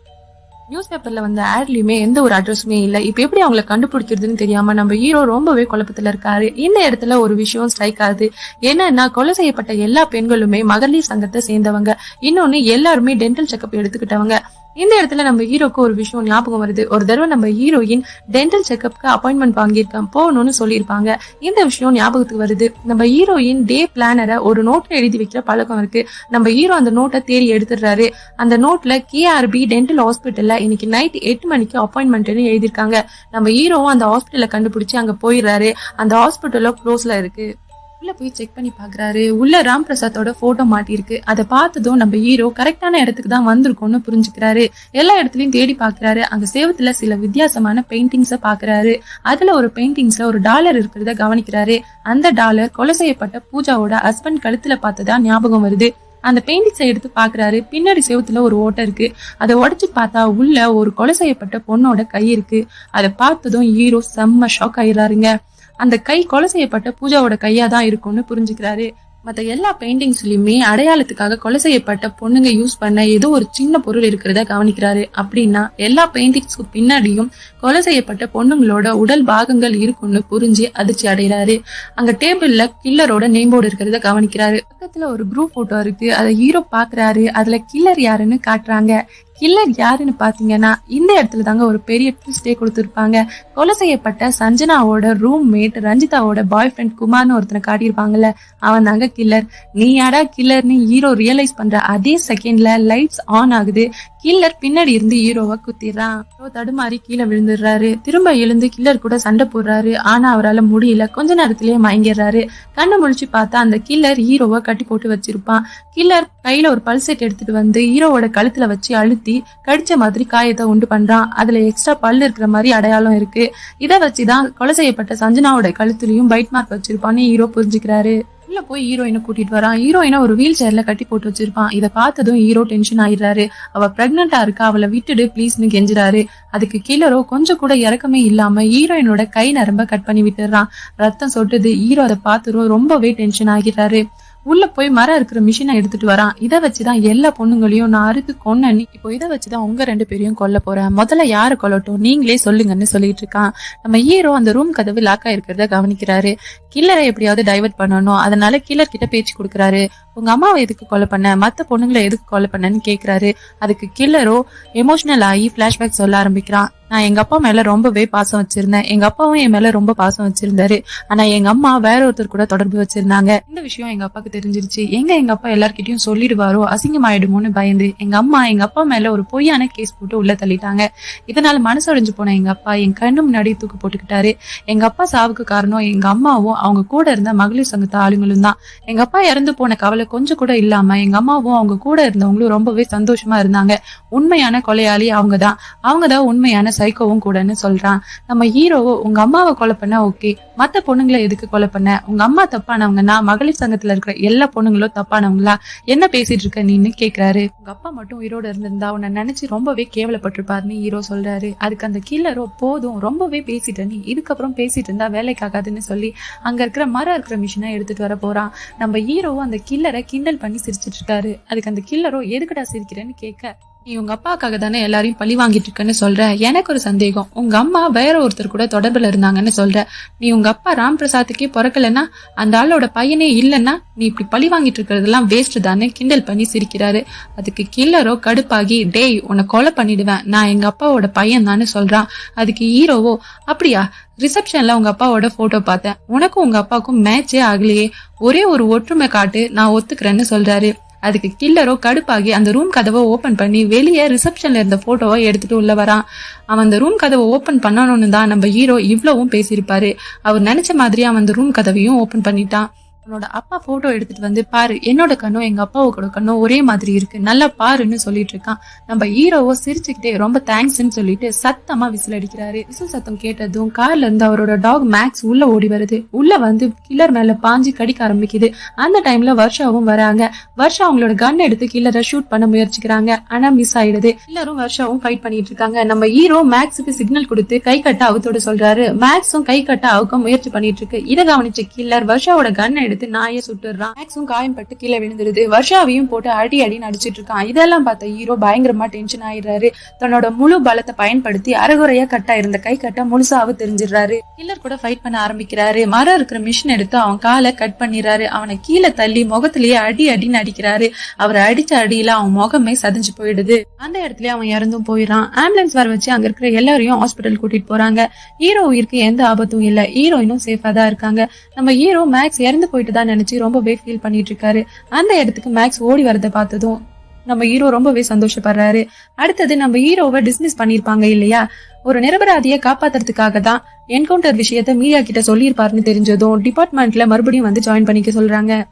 நியூஸ் பேப்பர்ல வந்த ஆட்லயுமே எந்த ஒரு அட்ரஸுமே இல்லை. இப்போ எப்படி அவங்களை கண்டுபிடிக்கிறதுன்னு தெரியாம நம்ம ஹீரோ ரொம்பவே குழப்பத்துல இருக்காரு. இந்த இடத்துல ஒரு விஷயம் ஸ்ட்ரைக் ஆகுது. என்னன்னா கொலை செய்யப்பட்ட எல்லா பெண்களுமே மகளிர் சங்கத்தை சேர்ந்தவங்க. இன்னொன்னு எல்லாருமே டென்டல் செக்அப் எடுத்துக்கிட்டவங்க. இந்த இடத்துல நம்ம ஹீரோக்கு ஒரு விஷயம் ஞாபகம் வருது. ஒரு தடவை நம்ம ஹீரோயின் டென்டல் செக்அப்க்கு அப்பாயின்மெண்ட் வாங்கியிருக்கேன். போகணும்னு சொல்லியிருப்பாங்க. இந்த விஷயம் ஞாபகத்துக்கு வருது. நம்ம ஹீரோயின் டே பிளானரை ஒரு நோட்டை எழுதி வைக்கிற பழக்கம் இருக்கு. நம்ம ஹீரோ அந்த நோட்டை தேடி எடுத்துடுறாரு. அந்த நோட்ல கேஆர்பி டென்டல் ஹாஸ்பிட்டல்ல இன்னைக்கு நைட் எட்டு மணிக்கு அப்பாயின்மெண்ட்னு எழுதியிருக்காங்க. நம்ம ஹீரோவும் அந்த ஹாஸ்பிட்டலை கண்டுபிடிச்சு அங்க போயிடுறாரு. அந்த ஹாஸ்பிட்டலும் க்ளோஸ்ல இருக்கு. உள்ள போய் செக் பண்ணி பாக்குறாரு. உள்ள ராம் பிரசாத்தோட போட்டோ மாட்டிருக்கு அதை பார்த்ததும் நம்ம ஹீரோ கரெக்டான இடத்துக்கு தான் வந்திருக்கோம்னு புரிஞ்சுக்கிறாரு. எல்லா இடத்துலயும் தேடி பாக்குறாரு. அங்க சேவத்துல சில வித்தியாசமான பெயிண்டிங்ஸ பாக்குறாரு. அதுல ஒரு பெயிண்டிங்ஸ்ல ஒரு டாலர் இருக்கிறத கவனிக்கிறாரு. அந்த டாலர் கொலை செய்யப்பட்ட பூஜாவோட ஹஸ்பண்ட் கழுத்துல பார்த்ததா ஞாபகம் வருது. அந்த பெயிண்டிங்ஸை எடுத்து பாக்குறாரு. பின்னாடி செவுத்துல ஒரு ஓட்டை இருக்கு. அதை உடைச்சு பார்த்தா உள்ள ஒரு கொலை செய்யப்பட்ட பொண்ணோட கை இருக்கு. அதை பார்த்ததும் ஹீரோ செம்ம ஷாக் ஆயிடுறாருங்க. அந்த கை கொலை செய்யப்பட்ட பூஜாவோட கையா தான் இருக்கும்னு புரிஞ்சுக்கிறாரு. மற்ற எல்லா பெயிண்டிங்ஸ்லயுமே அடையாளத்துக்காக கொலை செய்யப்பட்ட பொண்ணுங்க யூஸ் பண்ண ஏதோ ஒரு சின்ன பொருள் இருக்கிறத கவனிக்கிறாரு. அப்படின்னா எல்லா பெயிண்டிங்ஸ்க்கு பின்னாடியும் கொலை செய்யப்பட்ட பொண்ணுங்களோட உடல் பாகங்கள் இருக்கும்னு புரிஞ்சு அதிர்ச்சி அடைகிறாரு. அங்க டேபிள்ல கில்லரோட நேம் போர்டு இருக்கிறத கவனிக்கிறாரு. பக்கத்துல ஒரு குரூப் போட்டோ இருக்கு. அதை ஹீரோ பாக்குறாரு. அதுல கில்லர் யாருன்னு காட்டுறாங்க. கில்லர் யாருன்னு பார்த்தீங்கன்னா இந்த இடத்துல தாங்க ஒரு பெரிய ட்விஸ்டே கொடுத்துருப்பாங்க. கொலை செய்யப்பட்ட சஞ்சனாவோட ரூம்மேட் ரஞ்சிதாவோட பாய் ஃப்ரெண்ட் குமார்னு ஒருத்தனை காட்டியிருப்பாங்கல்ல அவன் தாங்க கில்லர் நீ யாடா கில்லர்னு ஹீரோ ரியலைஸ் பண்ற அதே செகண்ட்ல லைட்ஸ் ஆன் ஆகுது. கில்லர் பின்னாடி இருந்து ஹீரோவை குத்திடுறான். ஹீரோ தடுமாறி கீழே விழுந்துடுறாரு. திரும்ப எழுந்து கில்லர் கூட சண்டை போடுறாரு. ஆனா அவரால முடியல. கொஞ்ச நேரத்திலேயே மயங்கிடுறாரு. கண்ணை முழிச்சு பார்த்தா அந்த கில்லர் ஹீரோவை கட்டி போட்டு வச்சிருப்பான். கில்லர் கையில ஒரு பல்செட் எடுத்துட்டு வந்து ஹீரோவோட கழுத்துல வச்சு அழுத்தி கடிச்ச மாதிரி காயத்தை உண்டு பண்றான். அதுல எக்ஸ்ட்ரா பல் இருக்கிற மாதிரி அடையாளம் இருக்கு. இதை வச்சுதான் கொலை செய்யப்பட்ட சஞ்சனாவோட கழுத்துலயும் பைட் மார்க் வச்சிருப்பான்னு ஹீரோ புரிஞ்சுக்கிறாரு. உள்ள போய் ஹீரோயினை கூட்டிட்டு வரான். ஹீரோயினை ஒரு வீல் சேர்ல கட்டி போட்டு வச்சிருப்பான். இதை பார்த்ததும் ஹீரோ டென்ஷன் ஆயிடுறாரு. அவ பிரெக்னெண்டா இருக்கா அவளை விட்டுடு ப்ளீஸ்னு கெஞ்சுறாரு. அதுக்கு கில்லரோ கொஞ்சம் கூட இறக்கமே இல்லாம ஹீரோயினோட கை நரம்ப கட் பண்ணி விட்டுறான் ரத்தம் சொட்டுது. ஹீரோ அதை பார்த்துரும் ரொம்பவே டென்ஷன் ஆகிறாரு
உள்ள போய் மரம் இருக்கிற மிஷினை எடுத்துட்டு வரான் இதை வச்சுதான் எல்லா பொண்ணுங்களையும் நான் அறுத்து கொன்னி இப்போ இதை வச்சுதான் உங்க ரெண்டு பேரையும் கொல்ல போறேன் முதல்ல யாரு கொல்லட்டும்? நீங்களே சொல்லுங்கன்னு சொல்லிட்டு இருக்கான். நம்ம ஹீரோ அந்த ரூம் கதவு லாக் ஆயிருக்கிறத கவனிக்கிறாரு. கில்லரை எப்படியாவது டைவர்ட் பண்ணணும். அதனால கில்லர் கிட்ட பேச்சு கொடுக்குறாரு. உங்க அம்மாவை எதுக்கு கொலை பண்ண? மத்த பொண்ணுங்களை எதுக்கு கொலை பண்ணன்னு கேக்குறாரு. அதுக்கு கில்லரோ எமோஷனல் ஆகி பிளாஷ்பேக் சொல்ல ஆரம்பிக்கிறான். நான் எங்க அப்பா மேல ரொம்பவே பாசம் வச்சிருந்தேன். எங்க அப்பாவும் என் மேல ரொம்ப பாசம் வச்சிருந்தாரு. ஆனா எங்க அம்மா வேற ஒருத்தர் கூட தொடர்பு வச்சிருந்தாங்க. இந்த விஷயம் எங்க அப்பாக்கு தெரிஞ்சிருச்சு. எங்க எங்க அப்பா எல்லார்கிட்டயும் சொல்லிடுவாரோ அசிங்கமாயிடுமோன்னு பயந்து எங்க அம்மா எங்க அப்பா மேல ஒரு பொய்யான கேஸ் போட்டு உள்ள தள்ளிட்டாங்க. இதனால மனசு உடைஞ்சு போன எங்க அப்பா என் கண்ணு முன்னாடி தூக்கு போட்டுக்கிட்டாரு. எங்க அப்பா சாவுக்கு காரணம் எங்க அம்மாவும் அவங்க கூட இருந்த மகளிர் சங்கத்து ஆளுங்களும் தான். எங்க அப்பா இறந்து போன கவலை கொஞ்சம் கூட இல்லாம எங்க அம்மாவும் அவங்க கூட இருந்தவங்களும் ரொம்பவே சந்தோஷமா இருந்தாங்க. உண்மையான கொலையாளி அவங்க தான் அவங்க தான் உண்மையான சைக்கோவும் கூடன்னு சொல்றான். நம்ம ஹீரோவோ உங்க அம்மாவை கொலை பண்ண ஓகே மத்த பொண்ணுங்களை எதுக்கு கொலை பண்ண? உங்க அம்மா தப்பானவங்கன்னா மகளிர் சங்கத்துல இருக்கிற எல்லா பொண்ணுங்களும் தப்பானவங்களா? என்ன பேசிட்டு இருக்க நீன்னு கேக்குறாரு. உங்க அப்பா மட்டும் உயிரோட இருந்திருந்தா உன்னை நினைச்சு ரொம்பவே கேவலப்பட்டிருப்பாருன்னு ஹீரோ சொல்றாரு. அதுக்கு அந்த கில்லரோ போதும் ரொம்பவே பேசிட்ட நீ இதுக்கப்புறம் பேசிட்டு இருந்தா வேலைக்காகாதுன்னு சொல்லி அங்க இருக்கிற மரம் இருக்கிற மிஷினை எடுத்துட்டு வர போறான். நம்ம ஹீரோவும் அந்த கில்லர் கிண்டல் பண்ணி சிரிச்சிட்டு இருக்காரு. அதுக்கு அந்த கில்லரோ எதுக்குடா சிரிக்கிறேன்னு கேட்க. நீ உங்க அப்பாக்காக தானே எல்லாரையும் பழி வாங்கிட்டு இருக்கேன்னு சொல்ற? எனக்கு ஒரு சந்தேகம். உங்க அம்மா வேற ஒருத்தர் கூட தொடர்புல இருந்தாங்கன்னு சொல்ற. நீ உங்க அப்பா ராம் பிரசாத்துக்கே பிறக்கலன்னா அந்த ஆளோட பையனே இல்லைன்னா நீ இப்படி பழி வாங்கிட்டு இருக்கிறதெல்லாம் வேஸ்ட் தானே கிண்டல் பண்ணி சிரிக்கிறாரு. அதுக்கு கில்லரோ கடுப்பாகி டேய் உன்னை கொலை பண்ணிடுவேன். நான் எங்க அப்பாவோட பையன் தானே சொல்றான். அதுக்கு ஹீரோவோ அப்படியா? ரிசப்ஷன்ல உங்க அப்பாவோட போட்டோ பார்த்தேன். உனக்கும் உங்க அப்பாவுக்கும் மேட்சே ஆகலையே. ஒரே ஒரு ஒற்றுமை காட்டு நான் ஒத்துக்கிறேன்னு சொல்றாரு. அதுக்கு கில்லரோ கடுப்பாகி அந்த ரூம் கதவை ஓப்பன் பண்ணி வெளியே ரிசப்ஷன்ல இருந்த போட்டோவை எடுத்துட்டு உள்ள வரான். அவன் அந்த ரூம் கதவை ஓப்பன் பண்ணணும்னு தான் நம்ம ஹீரோ இவ்வளவும் பேசியிருப்பாரு. அவர் நினைச்ச மாதிரி அவன் அந்த ரூம் கதவையும் ஓப்பன் பண்ணிட்டான். உன்னோட அப்பா போட்டோ எடுத்துட்டு வந்து பாரு என்னோட கண்ணும் எங்க அப்பாவோட கண்ணும் ஒரே மாதிரி இருக்கு. நல்லா பாருன்னு சொல்லிட்டு இருக்கான். நம்ம ஹீரோவோ சிரிச்சுக்கிட்டே ரொம்ப தேங்க்ஸ்ன்னு சொல்லிட்டு சத்தமா விசில் அடிக்கிறாரு. விசில் சத்தம் கேட்டதும் கார்ல இருந்து அவரோட டாக் மேக்ஸ் உள்ள ஓடி வருது. உள்ள வந்து கில்லர் மேல பாஞ்சு கடிக்க ஆரம்பிக்குது. அந்த டைம்ல வர்ஷாவும் வராங்க. வர்ஷா அவங்களோட கன் எடுத்து கில்லரை ஷூட் பண்ண முயற்சிக்கிறாங்க. ஆனா மிஸ் ஆயிடுது. கில்லரும் வர்ஷாவும் ஃபைட் பண்ணிட்டு இருக்காங்க. நம்ம ஹீரோ மேக்ஸுக்கு சிக்னல் கொடுத்து கை கட்ட அவுத்தோட சொல்றாரு. மேக்ஸும் கை கட்ட அவுக்க முயற்சி பண்ணிட்டு இருக்கு. இதை கவனிச்ச கில்லர் வர்ஷாவோட கன் எடுத்து நாயை சுட்டுறான் மேக்ஸும் காயம் பட்டு கீழே விழுந்துருது. வருஷாவையும் போட்டு அடி அடின்னு அடிச்சிட்டு இருக்கான். இதெல்லாம் பார்த்த ஹீரோ பயங்கரமா டென்ஷன் ஆயிடுறாரு. தன்னோட முழு பலத்தை பயன்படுத்தி அரைகுறையா கட்டா இருந்த கை கட்ட முழுசாவ தெரிஞ்சிடுறாரு. கில்லர் கூட ஃபைட் பண்ண ஆரம்பிக்கிறாரு. மரம் இருக்கிற மிஷின் எடுத்து அவன் காலை கட் பண்ணிடுறாரு. அவனை கீழே தள்ளி முகத்திலேயே அடி அடின்னு அடிக்கிறாரு அவரை அடிச்ச அடியில அவன் முகமே சதிஞ்சு போயிடுது. அந்த இடத்துல அவன் இறந்தும் போயிடறான். ஆம்புலன்ஸ் வர வச்சு அங்க இருக்கிற எல்லாரையும் ஹாஸ்பிட்டல் கூட்டிட்டு போறாங்க. ஹீரோ உயிருக்கு எந்த ஆபத்தும் இல்ல. ஹீரோயினும் சேஃபா தான் இருக்காங்க. நம்ம ஹீரோ மேக்ஸ் இறந்து போய் தான் நினைச்சு ரொம்பவே ஃபீல் பண்ணிட்டு இருக்காரு அந்த இடத்துக்கு மேக்ஸ் ஓடி வரதை பார்த்ததும் நம்ம ஹீரோ ரொம்பவே சந்தோஷப்படுறாரு. அடுத்தது நம்ம ஹீரோவை டிஸ்மிஸ் பண்ணிருப்பாங்க இல்லையா? ஒரு நிரபராதியை காப்பாத்துறதுக்காக தான் என்கவுண்டர் விஷயத்த மீடியா கிட்ட சொல்லியிருப்பாருன்னு தெரிஞ்சதும் டிபார்ட்மெண்ட்ல மறுபடியும் வந்து ஜாயின் பண்ணிக்க சொல்றாங்க.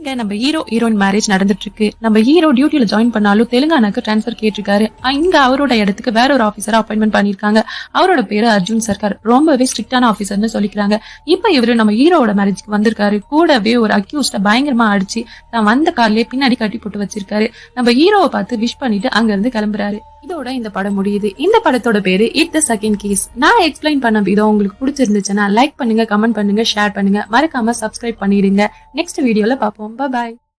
இங்க நம்ம ஹீரோ ஹீரோயின் மேரேஜ் நடந்துட்டு இருக்கு நம்ம ஹீரோ டியூட்டில ஜாயின் பண்ணாலும் தெலுங்கானாக்கு ட்ரான்ஸ்ஃபர் கேட்டிருக்காரு. அஹ் இங்க அவரோட இடத்துக்கு வேற ஒரு ஆபீசரா அப்பாயின்மெண்ட் பண்ணிருக்காங்க அவரோட பேரு அர்ஜுன் சர்க்கார் ரொம்பவே ஸ்ட்ரிக்டான ஆபீசர்னு சொல்லிக்கிறாங்க. இப்ப இவரு நம்ம ஹீரோவோட மேரேஜ்க்கு வந்திருக்காரு. கூடவே ஒரு அக்யூஸ்ட பயங்கரமா அடிச்சு தான் வந்த கார்லயே பின்னாடி கட்டி போட்டு வச்சிருக்காரு. நம்ம ஹீரோவை பார்த்து விஷ் பண்ணிட்டு அங்க இருந்து கிளம்புறாரு. இதோட இந்த படம் முடியுது. இந்த படத்தோட பேரு இட் த செகண்ட் கேஸ் நான் எக்ஸ்பிளைன் பண்ண விதம் உங்களுக்கு பிடிச்சிருந்துச்சுன்னா லைக் பண்ணுங்க கமெண்ட் பண்ணுங்க ஷேர் பண்ணுங்க. மறக்காம சப்ஸ்கிரைப் பண்ணிடுங்க. நெக்ஸ்ட் வீடியோல பார்ப்போம். பாய்